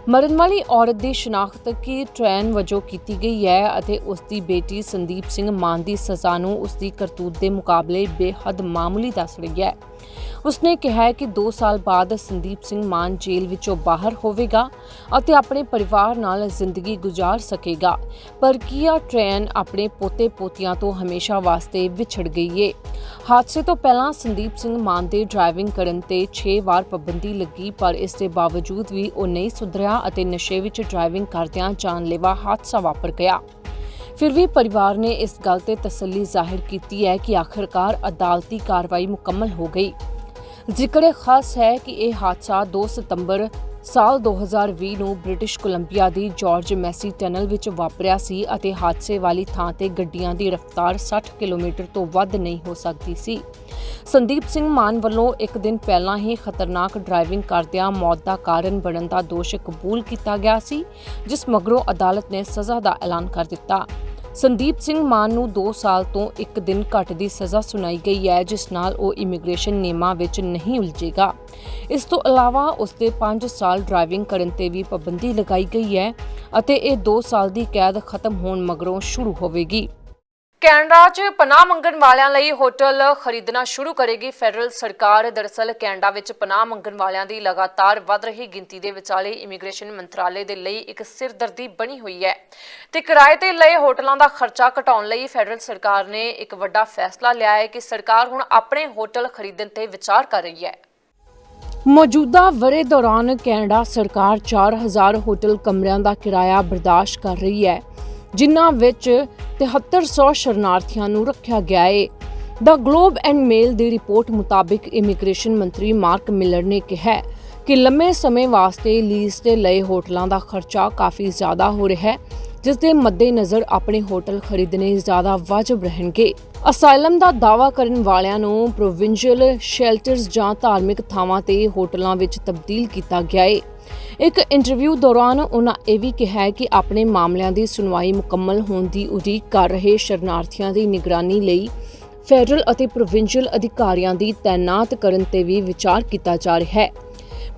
ਮਰਨ ਵਾਲੀ ਔਰਤ ਦੀ ਸ਼ਨਾਖਤ ਕੀ ਟ੍ਰੈਨ ਵਜੋਂ ਕੀਤੀ ਗਈ ਹੈ ਅਤੇ ਉਸ ਦੀ ਬੇਟੀ ਸੰਦੀਪ ਸਿੰਘ ਮਾਨ ਦੀ ਸਜ਼ਾ ਨੂੰ ਉਸ ਦੀ ਕਰਤੂਤ ਦੇ ਮੁਕਾਬਲੇ ਬੇਹੱਦ ਮਾਮੂਲੀ ਦੱਸ ਰਹੀ ਹੈ। ਉਸਨੇ ਕਿਹਾ ਕਿ 2 ਸਾਲ ਬਾਅਦ ਸੰਦੀਪ ਸਿੰਘ ਮਾਨ ਜੇਲ੍ਹ ਵਿੱਚੋਂ ਬਾਹਰ ਹੋਵੇਗਾ ਅਤੇ ਆਪਣੇ ਪਰਿਵਾਰ ਨਾਲ ਜ਼ਿੰਦਗੀ ਗੁਜ਼ਾਰ ਸਕੇਗਾ। ਪਰ ਕੀਆ ਟ੍ਰੇਨ ਆਪਣੇ ਪੋਤੇ-ਪੋਤੀਆਂ ਤੋਂ ਹਮੇਸ਼ਾ ਵਾਸਤੇ ਵਿਛੜ ਗਈ ਏ। ਹਾਦਸੇ ਤੋਂ ਪਹਿਲਾਂ ਸੰਦੀਪ ਸਿੰਘ ਮਾਨ ਦੇ ਡਰਾਈਵਿੰਗ ਕਰਨ ਤੇ 6 ਵਾਰ ਪਾਬੰਦੀ ਲੱਗੀ, ਪਰ ਇਸ ਦੇ ਬਾਵਜੂਦ ਵੀ ਉਹ ਨਹੀਂ ਸੁਧਰਿਆ ਅਤੇ ਨਸ਼ੇ ਵਿੱਚ ਡਰਾਈਵਿੰਗ ਕਰਦਿਆਂ ਜਾਨਲੇਵਾ ਹਾਦਸਾ ਵਾਪਰ ਗਿਆ। ਫਿਰ ਵੀ ਪਰਿਵਾਰ ਨੇ ਇਸ ਗੱਲ ਤੇ ਤਸੱਲੀ ਜ਼ਾਹਿਰ ਕੀਤੀ ਹੈ ਕਿ ਆਖਰਕਾਰ ਅਦਾਲਤੀ ਕਾਰਵਾਈ ਮੁਕੰਮਲ ਹੋ ਗਈ। ਜ਼ਿਕਰ ਖਾਸ ਹੈ ਕਿ ਇਹ ਹਾਦਸਾ 2 ਸਤੰਬਰ ਸਾਲ 2020 ਨੂੰ ਬ੍ਰਿਟਿਸ਼ ਕੋਲੰਬੀਆ ਦੀ ਜਾਰਜ ਮੈਸੀ ਟਨਲ ਵਿੱਚ ਵਾਪਰਿਆ ਸੀ ਅਤੇ ਹਾਦਸੇ ਵਾਲੀ ਥਾਂ ਤੇ ਗੱਡੀਆਂ ਦੀ ਰਫ਼ਤਾਰ 60 ਕਿਲੋਮੀਟਰ ਤੋਂ ਵੱਧ ਨਹੀਂ ਹੋ ਸਕਦੀ ਸੀ। ਸੰਦੀਪ ਸਿੰਘ ਮਾਨ ਵੱਲੋਂ ਇੱਕ ਦਿਨ ਪਹਿਲਾਂ ਹੀ ਖਤਰਨਾਕ ਡਰਾਈਵਿੰਗ ਕਰਦਿਆਂ ਮੌਤ ਦਾ ਕਾਰਨ ਬਣਨ ਦਾ ਦੋਸ਼ ਕਬੂਲ ਕੀਤਾ ਗਿਆ ਸੀ, ਜਿਸ ਮਗਰੋਂ ਅਦਾਲਤ ਨੇ ਸਜ਼ਾ ਦਾ ਐਲਾਨ ਕਰ ਦਿੱਤਾ। ਸੰਦੀਪ ਸਿੰਘ ਮਾਨ ਨੂੰ 2 ਸਾਲ ਤੋਂ 1 ਦਿਨ ਘੱਟ ਦੀ ਸਜ਼ਾ ਸੁਣਾਈ ਗਈ ਹੈ, ਜਿਸ ਨਾਲ ਉਹ ਇਮੀਗ੍ਰੇਸ਼ਨ ਨਿਯਮਾਂ ਵਿੱਚ ਨਹੀਂ ਉਲਝੇਗਾ। ਇਸ ਤੋਂ ਇਲਾਵਾ ਉਸ ਦੇ 5 ਸਾਲ ਡਰਾਈਵਿੰਗ ਕਰਨ ਤੇ ਵੀ ਪਾਬੰਦੀ ਲਗਾਈ ਗਈ ਹੈ ਅਤੇ ਇਹ 2 ਸਾਲ ਦੀ ਕੈਦ ਖਤਮ ਹੋਣ ਮਗਰੋਂ ਸ਼ੁਰੂ ਹੋਵੇਗੀ। ਕੈਨੇਡਾ 'ਚ ਪਨਾਹ ਮੰਗਣ ਵਾਲਿਆਂ ਲਈ ਹੋਟਲ ਖਰੀਦਣਾ ਸ਼ੁਰੂ ਕਰੇਗੀ ਫੈਡਰਲ ਸਰਕਾਰ। ਦਰਅਸਲ ਕੈਨੇਡਾ ਵਿੱਚ ਪਨਾਹ ਮੰਗਣ ਵਾਲਿਆਂ ਦੀ ਲਗਾਤਾਰ ਵੱਧ ਰਹੀ ਗਿਣਤੀ ਦੇ ਵਿਚਾਲੇ ਇਮੀਗ੍ਰੇਸ਼ਨ ਮੰਤਰਾਲੇ ਦੇ ਲਈ ਇੱਕ ਸਿਰਦਰਦੀ ਬਣੀ ਹੋਈ ਹੈ। ਤੇ ਕਿਰਾਏ ਤੇ ਲਏ ਹੋਟਲਾਂ ਦਾ ਖਰਚਾ ਘਟਾਉਣ ਲਈ ਫੈਡਰਲ ਸਰਕਾਰ ਨੇ ਇੱਕ ਵੱਡਾ ਫੈਸਲਾ ਲਿਆ ਹੈ ਕਿ ਸਰਕਾਰ ਹੁਣ ਆਪਣੇ ਹੋਟਲ ਖਰੀਦਣ ਤੇ ਵਿਚਾਰ ਕਰ ਰਹੀ ਹੈ। ਮੌਜੂਦਾ ਵਰੇ ਦੌਰਾਨ ਕੈਨੇਡਾ ਸਰਕਾਰ 4000 ਹੋਟਲ ਕਮਰਿਆਂ ਦਾ ਕਿਰਾਇਆ ਬਰਦਾਸ਼ਤ ਕਰ ਰਹੀ ਹੈ। ਜਿਨ੍ਹਾਂ ਵਿੱਚ 7300 ਸ਼ਰਨਾਰਥੀਆਂ ਨੂੰ ਰੱਖਿਆ ਗਿਆ ਹੈ ਦਾ ਗਲੋਬ ਐਂਡ ਮੇਲ ਦੀ ਰਿਪੋਰਟ ਮੁਤਾਬਿਕ ਇਮੀਗ੍ਰੇਸ਼ਨ ਮੰਤਰੀ ਮਾਰਕ ਮਿਲਰ ਨੇ ਕਿਹਾ ਕਿ ਲੰਮੇ ਸਮੇਂ ਵਾਸਤੇ ਲੀਜ਼ ਤੇ ਲਏ ਹੋਟਲਾਂ ਦਾ ਖਰਚਾ ਕਾਫੀ ਜ਼ਿਆਦਾ ਹੋ ਰਿਹਾ ਹੈ, ਜਿਸ ਦੇ ਮੱਦੇਨਜ਼ਰ ਆਪਣੇ ਹੋਟਲ ਖਰੀਦਣੇ ਜ਼ਿਆਦਾ ਵਾਜਬ ਰਹਿਣਗੇ। ਅਸਾਈਲਮ ਦਾ ਦਾਅਵਾ ਕਰਨ ਵਾਲਿਆਂ ਨੂੰ ਪ੍ਰੋਵਿੰਸ਼ੀਅਲ ਸ਼ੈਲਟਰਸ ਜਾਂ ਧਾਰਮਿਕ ਥਾਵਾਂ ਤੇ ਹੋਟਲਾਂ ਵਿੱਚ ਤਬਦੀਲ ਕੀਤਾ ਗਿਆ ਹੈ ਇੱਕ ਇੰਟਰਵਿਊ ਦੌਰਾਨ ਉਹਨਾਂ ਇਹ ਵੀ ਕਿਹਾ ਕਿ ਆਪਣੇ ਮਾਮਲਿਆਂ ਦੀ ਸੁਣਵਾਈ ਮੁਕੰਮਲ ਹੋਣ ਦੀ ਉਡੀਕ ਕਰ ਰਹੇ ਸ਼ਰਨਾਰਥੀਆਂ ਦੀ ਨਿਗਰਾਨੀ ਲਈ ਫੈਡਰਲ ਅਤੇ ਪ੍ਰੋਵਿੰਸ਼ੀਅਲ ਅਧਿਕਾਰੀਆਂ ਦੀ ਤਾਇਨਾਤ ਕਰਨ ਤੇ ਵੀ ਵਿਚਾਰ ਕੀਤਾ ਜਾ ਰਿਹਾ ਹੈ।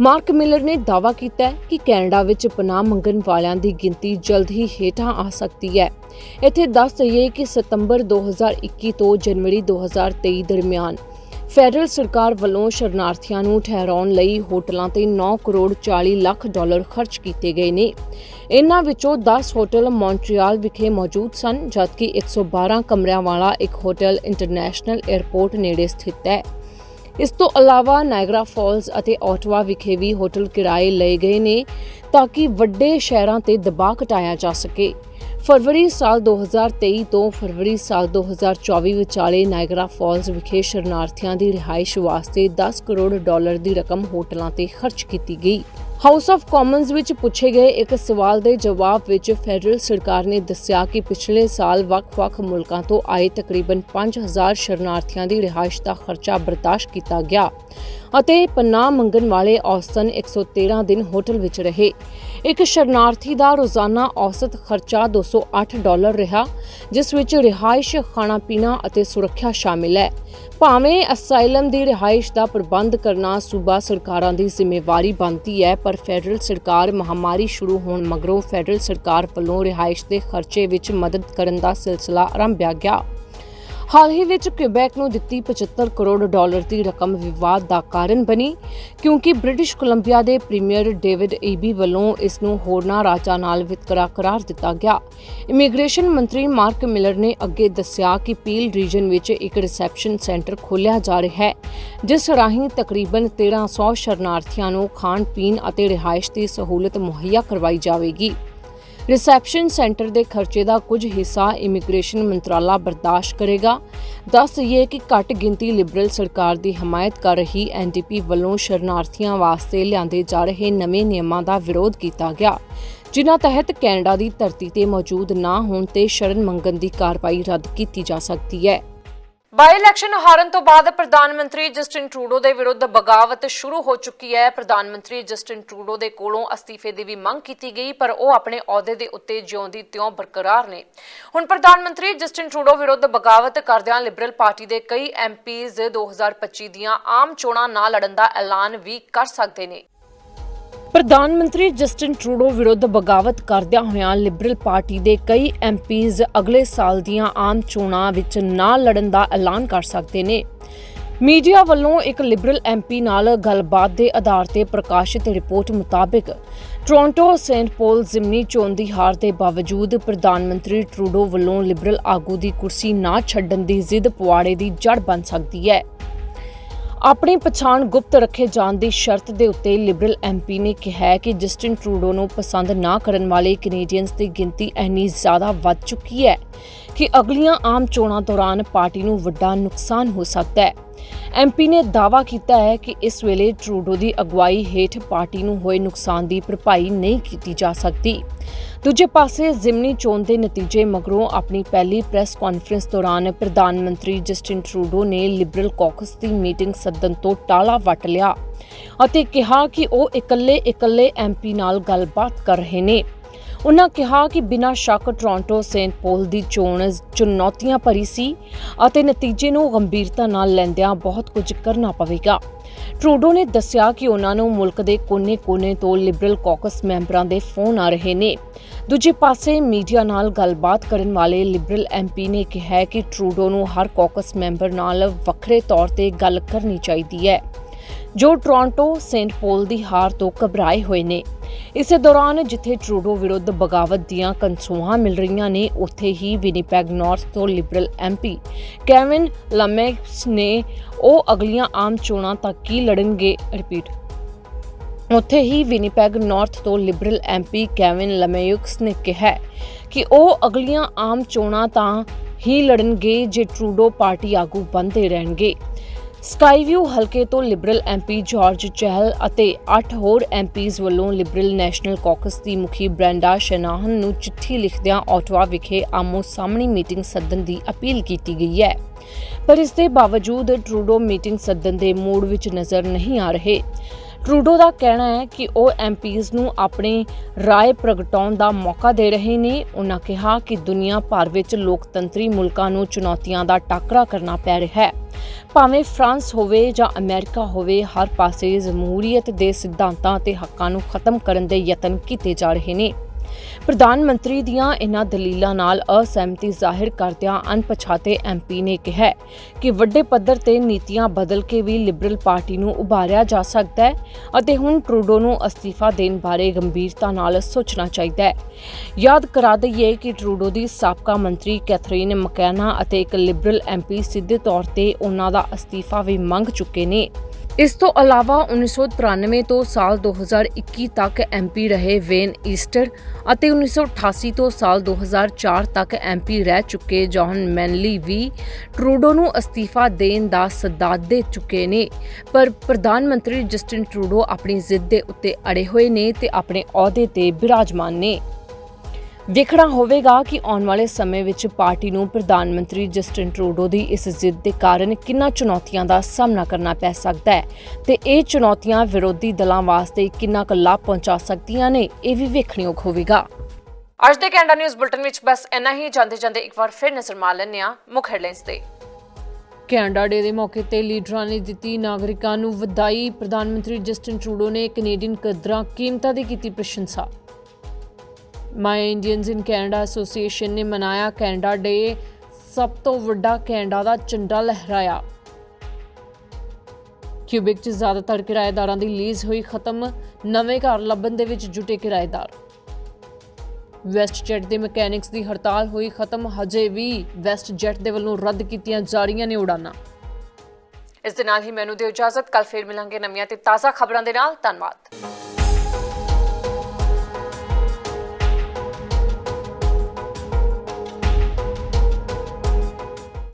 ਮਾਰਕ ਮਿਲਰ ਨੇ ਦਾਅਵਾ ਕੀਤਾ ਕਿ ਕੈਨੇਡਾ ਵਿੱਚ ਪਨਾਹ ਮੰਗਣ ਵਾਲਿਆਂ ਦੀ ਗਿਣਤੀ ਜਲਦ ਹੀ ਹੇਠਾਂ ਆ ਸਕਦੀ ਹੈ। ਇੱਥੇ ਦੱਸ ਦਈਏ ਕਿ ਸਤੰਬਰ 2021 ਤੋਂ ਜਨਵਰੀ 2023 ਦਰਮਿਆਨ ਫੈਡਰਲ ਸਰਕਾਰ ਵੱਲੋਂ ਸ਼ਰਨਾਰਥੀਆਂ ਨੂੰ ਠਹਿਰਾਉਣ ਲਈ ਹੋਟਲਾਂ ਤੇ 9 ਕਰੋੜ 40 ਲੱਖ ਡਾਲਰ ਖਰਚ ਕੀਤੇ ਗਏ ਨੇ। ਇਨ੍ਹਾਂ ਵਿੱਚੋਂ 10 ਹੋਟਲ ਮੌਂਟਰੀਅਲ ਵਿਖੇ ਮੌਜੂਦ ਸਨ, ਜਦਕਿ 112 ਕਮਰਿਆਂ ਵਾਲਾ ਇੱਕ ਹੋਟਲ ਇੰਟਰਨੈਸ਼ਨਲ 에ਅਰਪੋਰਟ ਨੇੜੇ ਸਥਿਤ ਹੈ। ਇਸ ਤੋਂ ਇਲਾਵਾ ਨਾਇਗਰਾ ਫਾਲਸ ਅਤੇ ਆਟਵਾ ਵਿਖੇ ਵੀ ਹੋਟਲ ਕਿਰਾਏ ਲਏ ਗਏ ਨੇ, ਤਾਂ ਕਿ ਵੱਡੇ ਸ਼ਹਿਰਾਂ ਤੇ ਦਬਾਅ ਘਟਾਇਆ ਜਾ ਸਕੇ। ਫਰਵਰੀ ਸਾਲ 2023 ਤੋਂ ਫਰਵਰੀ ਸਾਲ 2024 ਵਿਚਾਲੇ ਨਾਇਗਰਾ ਫਾਲਸ ਵਿਖੇ ਸ਼ਰਨਾਰਥੀਆਂ ਦੀ ਰਿਹਾਇਸ਼ ਵਾਸਤੇ 10 ਕਰੋੜ ਡਾਲਰ ਦੀ ਰਕਮ ਹੋਟਲਾਂ ਤੇ ਖਰਚ ਕੀਤੀ ਗਈ। ਹਾਊਸ ਆਫ ਕਾਮਨਸ ਵਿੱਚ ਪੁੱਛੇ ਗਏ ਇੱਕ ਸਵਾਲ ਦੇ ਜਵਾਬ ਵਿੱਚ ਫੈਡਰਲ ਸਰਕਾਰ ਨੇ ਦੱਸਿਆ ਕਿ ਪਿਛਲੇ ਸਾਲ ਵੱਖ-ਵੱਖ ਮੁਲਕਾਂ ਤੋਂ ਆਏ ਤਕਰੀਬਨ 5000 ਸ਼ਰਨਾਰਥੀਆਂ ਦੀ ਰਿਹਾਇਸ਼ ਦਾ ਖਰਚਾ ਬਰਦਾਸ਼ਤ ਕੀਤਾ ਗਿਆ। ਅਤੇ ਪਨਾਹ ਮੰਗਣ ਵਾਲੇ ਔਸਤਨ 113 ਦਿਨ ਹੋਟਲ ਵਿੱਚ ਰਹੇ। ਇੱਕ ਸ਼ਰਨਾਰਥੀ ਦਾ ਰੋਜ਼ਾਨਾ ਔਸਤ ਖਰਚਾ 208 ਡਾਲਰ ਰਿਹਾ, ਜਿਸ ਵਿੱਚ ਰਿਹਾਇਸ਼ ਖਾਣਾ ਪੀਣਾ ਅਤੇ ਸੁਰੱਖਿਆ ਸ਼ਾਮਿਲ ਹੈ। ਭਾਵੇਂ ਅਸਾਈਲਮ ਦੀ ਰਿਹਾਇਸ਼ ਦਾ ਪ੍ਰਬੰਧ ਕਰਨਾ ਸੂਬਾ ਸਰਕਾਰਾਂ ਦੀ ਜ਼ਿੰਮੇਵਾਰੀ ਬਣਦੀ ਹੈ, ਪਰ ਫੈਡਰਲ ਸਰਕਾਰ ਮਹਾਮਾਰੀ ਸ਼ੁਰੂ ਹੋਣ ਮਗਰੋਂ ਫੈਡਰਲ ਸਰਕਾਰ ਵੱਲੋਂ ਰਿਹਾਇਸ਼ ਦੇ ਖਰਚੇ ਵਿੱਚ ਮਦਦ ਕਰਨ ਦਾ ਸਿਲਸਿਲਾ ਆਰੰਭਿਆ ਗਿਆ। ਹਾਲ ਹੀ ਵਿੱਚ ਕਿਊਬੈਕ ਨੂੰ ਦਿੱਤੀ 75 ਕਰੋੜ ਡਾਲਰ ਦੀ ਰਕਮ ਵਿਵਾਦ ਦਾ ਕਾਰਨ ਬਣੀ, ਕਿਉਂਕਿ ਬ੍ਰਿਟਿਸ਼ ਕੋਲੰਬੀਆ ਦੇ ਪ੍ਰੀਮੀਅਰ ਡੇਵਿਡ ਈਬੀ ਵੱਲੋਂ ਇਸ ਨੂੰ ਹੋਰਨਾਂ ਰਾਜਾਂ ਨਾਲ ਵਿਤਕਰਾ ਕਰਾਰ ਦਿੱਤਾ ਗਿਆ। ਇਮੀਗ੍ਰੇਸ਼ਨ ਮੰਤਰੀ ਮਾਰਕ ਮਿਲਰ ਨੇ ਅੱਗੇ ਦੱਸਿਆ ਕਿ ਪੀਲ ਰੀਜਨ ਵਿੱਚ ਇੱਕ ਰਿਸੈਪਸ਼ਨ ਸੈਂਟਰ ਖੋਲ੍ਹਿਆ ਜਾ ਰਿਹਾ ਹੈ, ਜਿਸ ਰਾਹੀਂ ਤਕਰੀਬਨ 1300 ਸ਼ਰਨਾਰਥੀਆਂ ਨੂੰ ਖਾਣ ਪੀਣ ਅਤੇ ਰਿਹਾਇਸ਼ ਦੀ ਸਹੂਲਤ ਮੁਹੱਈਆ ਕਰਵਾਈ ਜਾਵੇਗੀ। ਰਿਸੈਪਸ਼ਨ ਸੈਂਟਰ ਦੇ ਖਰਚੇ ਦਾ ਕੁਝ ਹਿੱਸਾ ਇਮੀਗ੍ਰੇਸ਼ਨ ਮੰਤਰਾਲਾ ਬਰਦਾਸ਼ਤ ਕਰੇਗਾ। ਦੱਸ ਦਈਏ ਕਿ ਘੱਟ ਗਿਣਤੀ ਲਿਬਰਲ ਸਰਕਾਰ ਦੀ ਹਮਾਇਤ ਕਰ ਰਹੀ ਐਨਡੀਪੀ ਵੱਲੋਂ ਸ਼ਰਨਾਰਥੀਆਂ ਵਾਸਤੇ ਲਿਆਂਦੇ ਜਾ ਰਹੇ ਨਵੇਂ ਨਿਯਮਾਂ ਦਾ ਵਿਰੋਧ ਕੀਤਾ ਗਿਆ, ਜਿਨ੍ਹਾਂ ਤਹਿਤ ਕੈਨੇਡਾ ਦੀ ਧਰਤੀ ਤੇ ਮੌਜੂਦ ਨਾ ਹੋਣ ਤੇ ਸ਼ਰਨ ਮੰਗਣ ਦੀ ਕਾਰਵਾਈ ਰੱਦ ਕੀਤੀ ਜਾ ਸਕਦੀ ਹੈ। ਬਾਈ ਇਲੈਕਸ਼ਨ ਹਾਰਨ ਤੋਂ ਬਾਅਦ ਪ੍ਰਧਾਨ ਮੰਤਰੀ ਜਸਟਿਨ ਟਰੂਡੋ ਦੇ ਵਿਰੁੱਧ ਬਗਾਵਤ ਸ਼ੁਰੂ ਹੋ ਚੁੱਕੀ ਹੈ। ਪ੍ਰਧਾਨ ਮੰਤਰੀ ਜਸਟਿਨ ਟਰੂਡੋ ਦੇ ਕੋਲੋਂ ਅਸਤੀਫੇ ਦੀ ਵੀ ਮੰਗ ਕੀਤੀ ਗਈ, ਪਰ ਉਹ ਆਪਣੇ ਅਹੁਦੇ ਦੇ ਉੱਤੇ ਜਿਉਂ ਦੀ ਤਿਉਂ ਬਰਕਰਾਰ ਨੇ। ਹੁਣ ਪ੍ਰਧਾਨ ਮੰਤਰੀ ਜਸਟਿਨ ਟਰੂਡੋ ਵਿਰੁੱਧ ਬਗਾਵਤ ਕਰਦਿਆਂ ਲਿਬਰਲ ਪਾਰਟੀ ਦੇ ਕਈ ਐਮਪੀਜ਼ 2025 ਦੀਆਂ ਆਮ ਚੋਣਾਂ ਨਾ ਲੜਨ ਦਾ ਐਲਾਨ ਵੀ ਕਰ ਸਕਦੇ ਨੇ। ਪ੍ਰਧਾਨ ਮੰਤਰੀ ਜਸਟਿਨ ਟਰੂਡੋ ਵਿਰੁੱਧ ਬਗਾਵਤ ਕਰਦਿਆਂ ਹੋਇਆਂ ਲਿਬਰਲ ਪਾਰਟੀ ਦੇ ਕਈ ਐਮਪੀਜ਼ ਅਗਲੇ ਸਾਲ ਦੀਆਂ ਆਮ ਚੋਣਾਂ ਵਿੱਚ ਨਾ ਲੜਨ ਦਾ ਐਲਾਨ ਕਰ ਸਕਦੇ ਨੇ। ਮੀਡੀਆ ਵੱਲੋਂ ਇੱਕ ਲਿਬਰਲ ਐਮਪੀ ਨਾਲ ਗੱਲਬਾਤ ਦੇ ਆਧਾਰ ਤੇ ਪ੍ਰਕਾਸ਼ਿਤ ਰਿਪੋਰਟ ਮੁਤਾਬਕ ਟੋਰਾਂਟੋ ਸੇਂਟ ਪੌਲ ਜ਼ਿਮਨੀ ਚੋਣ ਦੀ ਹਾਰ ਦੇ ਬਾਵਜੂਦ ਪ੍ਰਧਾਨ ਮੰਤਰੀ ਟਰੂਡੋ ਵੱਲੋਂ ਲਿਬਰਲ ਆਗੂ ਦੀ ਕੁਰਸੀ ਨਾ ਛੱਡਣ ਦੀ ਜ਼ਿੱਦ ਪੁਆੜੇ ਦੀ ਜੜ ਬਣ ਸਕਦੀ ਹੈ। ਆਪਣੀ ਪਛਾਣ ਗੁਪਤ ਰੱਖੇ ਜਾਣ ਦੀ ਸ਼ਰਤ ਦੇ ਉੱਤੇ ਲਿਬਰਲ ਐਮਪੀ ਨੇ ਕਿਹਾ ਕਿ ਜਸਟਿਨ ਟਰੂਡੋ ਨੂੰ ਪਸੰਦ ਨਾ ਕਰਨ ਵਾਲੇ ਕੈਨੇਡੀਅਨਸ ਦੀ ਗਿਣਤੀ ਇੰਨੀ ਜ਼ਿਆਦਾ ਵੱਧ ਚੁੱਕੀ ਹੈ ਕਿ ਅਗਲੀਆਂ ਆਮ ਚੋਣਾਂ ਦੌਰਾਨ ਪਾਰਟੀ ਨੂੰ ਵੱਡਾ ਨੁਕਸਾਨ ਹੋ ਸਕਦਾ ਹੈ। ਐਮਪੀ ਨੇ ਦਾਅਵਾ ਕੀਤਾ ਹੈ ਕਿ ਇਸ ਵੇਲੇ ਟਰੂਡੋ ਦੀ ਅਗਵਾਈ ਹੇਠ ਪਾਰਟੀ ਨੂੰ ਹੋਏ ਨੁਕਸਾਨ ਦੀ ਭਰਪਾਈ ਨਹੀਂ ਕੀਤੀ ਜਾ ਸਕਦੀ। ਦੂਜੇ ਪਾਸੇ, ਜ਼ਿਮਨੀ ਚੋਣ ਦੇ ਨਤੀਜੇ ਮਗਰੋਂ ਆਪਣੀ ਪਹਿਲੀ ਪ੍ਰੈਸ ਕਾਨਫਰੰਸ ਦੌਰਾਨ ਪ੍ਰਧਾਨ ਮੰਤਰੀ ਜਸਟਿਨ ਟਰੂਡੋ ਨੇ ਲਿਬਰਲ ਕਾਕਸ ਦੀ ਮੀਟਿੰਗ ਸੱਦਣ ਤੋਂ ਟਾਲਾ ਵੱਟ ਲਿਆ ਅਤੇ ਕਿਹਾ ਕਿ ਉਹ ਇਕੱਲੇ-ਇਕੱਲੇ ਐਮਪੀ ਨਾਲ ਗੱਲਬਾਤ ਕਰ ਰਹੇ ਨੇ। ਉਨ੍ਹਾਂ ਕਿਹਾ ਕਿ ਬਿਨਾਂ ਸ਼ੱਕ ਟੋਰਾਂਟੋ ਸੇਂਟ ਪੋਲ ਦੀ ਚੋਣ ਚੁਣੌਤੀਆਂ ਭਰੀ ਸੀ ਅਤੇ ਨਤੀਜੇ ਨੂੰ ਗੰਭੀਰਤਾ ਨਾਲ ਲੈਂਦਿਆਂ ਬਹੁਤ ਕੁਝ ਕਰਨਾ ਪਵੇਗਾ। ਟਰੂਡੋ ਨੇ ਦੱਸਿਆ ਕਿ ਉਹਨਾਂ ਨੂੰ ਮੁਲਕ ਦੇ ਕੋਨੇ-ਕੋਨੇ ਤੋਂ ਲਿਬਰਲ ਕਾਕਸ ਮੈਂਬਰਾਂ ਦੇ ਫੋਨ ਆ ਰਹੇ ਨੇ। ਦੂਜੇ ਪਾਸੇ ਮੀਡੀਆ ਨਾਲ ਗੱਲਬਾਤ ਕਰਨ ਵਾਲੇ ਲਿਬਰਲ ਐਮਪੀ ਨੇ ਕਿਹਾ ਕਿ ਟਰੂਡੋ ਨੂੰ ਹਰ ਕਾਕਸ ਮੈਂਬਰ ਨਾਲ ਵੱਖਰੇ ਤੌਰ ਤੇ ਗੱਲ ਕਰਨੀ ਚਾਹੀਦੀ ਹੈ। ਜੋ ਟੋਰਾਂਟੋ ਸੇਂਟ ਪੌਲ ਦੀ ਹਾਰ ਤੋਂ ਘਬਰਾਏ ਹੋਏ ਨੇ। ਇਸੇ ਦੌਰਾਨ ਜਿੱਥੇ ਟਰੂਡੋ ਵਿਰੁੱਧ ਬਗਾਵਤ ਦੀਆਂ ਕਨਸੂਹਾਂ ਮਿਲ ਰਹੀਆਂ ਨੇ, ਉੱਥੇ ਹੀ ਵਿਨੀਪੈਗ ਨਾਰਥ ਤੋਂ ਲਿਬਰਲ ਐਮਪੀ ਕੈਵਿਨ ਲਮੈਕਸ ਨੇ ਉਹ ਅਗਲੀਆਂ ਆਮ ਚੋਣਾਂ ਤੱਕ ਕੀ ਲੜਨਗੇ। ਰਿਪੀਟ। ਉੱਥੇ ਹੀ ਵਿਨੀਪੈਗ ਨਾਰਥ ਤੋਂ ਲਿਬਰਲ ਐਮਪੀ ਕੈਵਿਨ ਲਮੇਯੁਕਸ ਨੇ ਕਿਹਾ ਕਿ ਉਹ ਅਗਲੀਆਂ ਆਮ ਚੋਣਾਂ ਤਾਂ ਹੀ ਲੜਨਗੇ, ਜੇ ਟਰੂਡੋ ਪਾਰਟੀ ਆਗੂ ਬਣਦੇ ਰਹਿਣਗੇ। ਸਕਾਈਵਿਊ ਹਲਕੇ ਤੋਂ ਲਿਬਰਲ ਐਮਪੀ ਜਾਰਜ ਚਹਿਲ ਅਤੇ 8 ਹੋਰ ਐਮਪੀਜ਼ ਵੱਲੋਂ ਲਿਬਰਲ ਨੈਸ਼ਨਲ ਕਾਕਸ ਦੀ ਮੁਖੀ ਬ੍ਰੈਂਡਾ ਸ਼ਨਾਹਨ ਨੂੰ ਚਿੱਠੀ ਲਿਖਦਿਆਂ ਆਟਵਾ ਵਿਖੇ ਆਮੋ ਸਾਹਮਣੀ ਮੀਟਿੰਗ ਸੱਦਣ ਦੀ ਅਪੀਲ ਕੀਤੀ ਗਈ ਹੈ ਪਰ ਇਸ ਦੇ ਬਾਵਜੂਦ ਟਰੂਡੋ ਮੀਟਿੰਗ ਸੱਦਣ ਦੇ ਮੂਡ ਵਿੱਚ ਨਜ਼ਰ ਨਹੀਂ ਆ ਰਹੇ ਟਰੂਡੋ ਦਾ ਕਹਿਣਾ ਹੈ ਕਿ ਉਹ ਐਮਪੀਜ਼ ਨੂੰ ਆਪਣੀ رائے ਪ੍ਰਗਟਾਉਣ ਦਾ ਮੌਕਾ ਦੇ ਰਹੇ ਨੇ ਉਹਨਾਂ ਕਿਹਾ ਕਿ ਦੁਨੀਆ ਭਰ ਵਿੱਚ ਲੋਕਤੰਤਰੀ ਮੁਲਕਾਂ ਨੂੰ ਚੁਣੌਤੀਆਂ ਦਾ ਟਾਕਰਾ ਕਰਨਾ ਪੈ ਰਿਹਾ ਹੈ ਭਾਵੇਂ ਫਰਾਂਸ ਹੋਵੇ ਜਾਂ ਅਮਰੀਕਾ ਹੋਵੇ, ਹਰ ਪਾਸੇ ਜਮਹੂਰੀਅਤ ਦੇ ਸਿਧਾਂਤਾਂ ਅਤੇ ਹੱਕਾਂ ਨੂੰ ਖਤਮ ਕਰਨ ਦੇ ਯਤਨ ਕੀਤੇ ਜਾ ਰਹੇ ਨੇ। ਪ੍ਰਧਾਨ ਮੰਤਰੀ ਦੀਆਂ ਇਹਨਾਂ ਦਲੀਲਾਂ ਨਾਲ ਅਸਹਿਮਤੀ ਜ਼ਾਹਿਰ ਕਰਦਿਆਂ ਅਣਪਛਾਤੇ ਐਮਪੀ ਨੇ ਕਿਹਾ ਕਿ ਵੱਡੇ ਪੱਧਰ ਤੇ ਨੀਤੀਆਂ ਬਦਲ ਕੇ ਵੀ ਲਿਬਰਲ ਪਾਰਟੀ ਨੂੰ ਉਭਾਰਿਆ ਜਾ ਸਕਦਾ ਹੈ ਅਤੇ ਹੁਣ ਟਰੂਡੋ ਨੂੰ ਅਸਤੀਫਾ ਦੇਣ ਬਾਰੇ ਗੰਭੀਰਤਾ ਨਾਲ ਸੋਚਣਾ ਚਾਹੀਦਾ ਹੈ। ਯਾਦ ਕਰਾ ਦਈਏ ਕਿ ਟਰੂਡੋ ਦੀ ਸਾਬਕਾ ਮੰਤਰੀ ਕੈਥਰੀਨ ਮਕੈਨਾ ਅਤੇ ਇੱਕ ਲਿਬਰਲ ਐਮਪੀ ਸਿੱਧੇ ਤੌਰ ਤੇ ਉਹਨਾਂ ਦਾ ਅਸਤੀਫਾ ਵੀ ਮੰਗ ਚੁੱਕੇ ਨੇ। ਇਸ ਤੋਂ ਇਲਾਵਾ 1993 ਤੋਂ ਸਾਲ 2021 ਤੱਕ ਐਮਪੀ ਰਹੇ ਵੇਨ ਈਸਟਰ ਅਤੇ 1988 ਤੋਂ ਸਾਲ 2004 ਤੱਕ ਐਮਪੀ ਰਹਿ ਚੁੱਕੇ ਜੌਨ ਮੈਨਲੀ ਵੀ ਟਰੂਡੋ ਨੂੰ ਅਸਤੀਫਾ ਦੇਣ ਦਾ ਸੱਦਾ ਦੇ ਚੁੱਕੇ ਨੇ। ਪਰ ਪ੍ਰਧਾਨ ਮੰਤਰੀ ਜਸਟਿਨ ਟਰੂਡੋ ਆਪਣੀ ਜ਼ਿੱਦ ਦੇ ਉੱਤੇ ਅੜੇ ਹੋਏ ਨੇ ਤੇ ਆਪਣੇ ਅਹੁਦੇ ਤੇ ਬਿਰਾਜਮਾਨ ਨੇ। ਵੇਖਣਾ ਹੋਵੇਗਾ ਕਿ ਆਉਣ ਵਾਲੇ ਸਮੇਂ ਵਿੱਚ ਪਾਰਟੀ ਨੂੰ ਪ੍ਰਧਾਨ ਮੰਤਰੀ ਜਸਟਿਨ ਟਰੂਡੋ ਦੀ ਇਸ ਜ਼ਿੱਦ ਦੇ ਕਾਰਨ ਕਿੰਨਾ ਚੁਣੌਤੀਆਂ ਦਾ ਸਾਹਮਣਾ ਕਰਨਾ ਪੈ ਸਕਦਾ ਹੈ ਤੇ ਇਹ ਚੁਣੌਤੀਆਂ ਵਿਰੋਧੀ ਦਲਾਂ ਵਾਸਤੇ ਕਿੰਨਾ ਕੁ ਲਾਭ ਪਹੁੰਚਾ ਸਕਦੀਆਂ ਨੇ, ਇਹ ਵੀ ਵੇਖਣਯੋਗ ਹੋਵੇਗਾ। ਅੱਜ ਦੇ ਕੈਨੇਡਾ ਨਿਊਜ਼ ਬੁਲਟਨ ਵਿੱਚ ਬਸ ਇੰਨਾ ਹੀ। ਜਾਂਦੇ ਜਾਂਦੇ ਇੱਕ ਵਾਰ ਫਿਰ ਨਜ਼ਰ ਮਾਰ ਲੈਂਦੇ ਹਾਂ ਮੁੱਖ ਹੈਡਲਾਈਨਸ ਤੇ। ਕੈਨੇਡਾ ਡੇ ਦੇ ਮੌਕੇ ਤੇ ਲੀਡਰਾਂ ਨੇ ਦਿੱਤੀ ਨਾਗਰਿਕਾਂ ਨੂੰ ਵਧਾਈ। ਪ੍ਰਧਾਨ ਮੰਤਰੀ ਜਸਟਿਨ ਟਰੂਡੋ ਨੇ ਕੈਨੇਡੀਅਨ ਕਦਰਾਂ ਕੀਮਤਾਂ ਦੀ ਕੀਤੀ ਪ੍ਰਸ਼ੰਸਾ। My Indians in Canada association ਨੇ ਮਨਾਇਆ ਕੈਨੇਡਾ ਡੇ, ਸਭ ਤੋਂ ਵੱਡਾ ਕੈਨੇਡਾ ਦਾ ਝੰਡਾ ਲਹਿਰਾਇਆ। ਕਿਊਬਿਕ 'ਚ ਜ਼ਿਆਦਾਤਰ ਕਿਰਾਏਦਾਰਾਂ ਦੀ ਲੀਜ਼ ਹੋਈ ਖਤਮ, ਨਵੇਂ ਘਰ ਲੱਭਣ ਦੇ ਵਿੱਚ ਜੁਟੇ ਕਿਰਾਏਦਾਰ। ਵੈਸਟ ਜੈਟ ਦੇ ਮਕੈਨਿਕਸ ਦੀ ਹੜਤਾਲ ਹੋਈ ਖਤਮ, ਹਜੇ ਵੀ ਵੈਸਟ ਜੈਟ ਦੇ ਵੱਲੋਂ ਰੱਦ ਕੀਤੀਆਂ ਜਾ ਰਹੀਆਂ ਨੇ ਉਡਾਨਾਂ। ਇਸ ਦੇ ਨਾਲ ਹੀ ਮੈਨੂੰ ਦਿਓ ਇਜਾਜ਼ਤ ਕੱਲ ਫੇਰ ਮਿਲਾਂਗੇ ਨਵੀਆਂ ਤੇ ਤਾਜ਼ਾ ਖਬਰਾਂ ਦੇ ਨਾਲ, ਧੰਨਵਾਦ।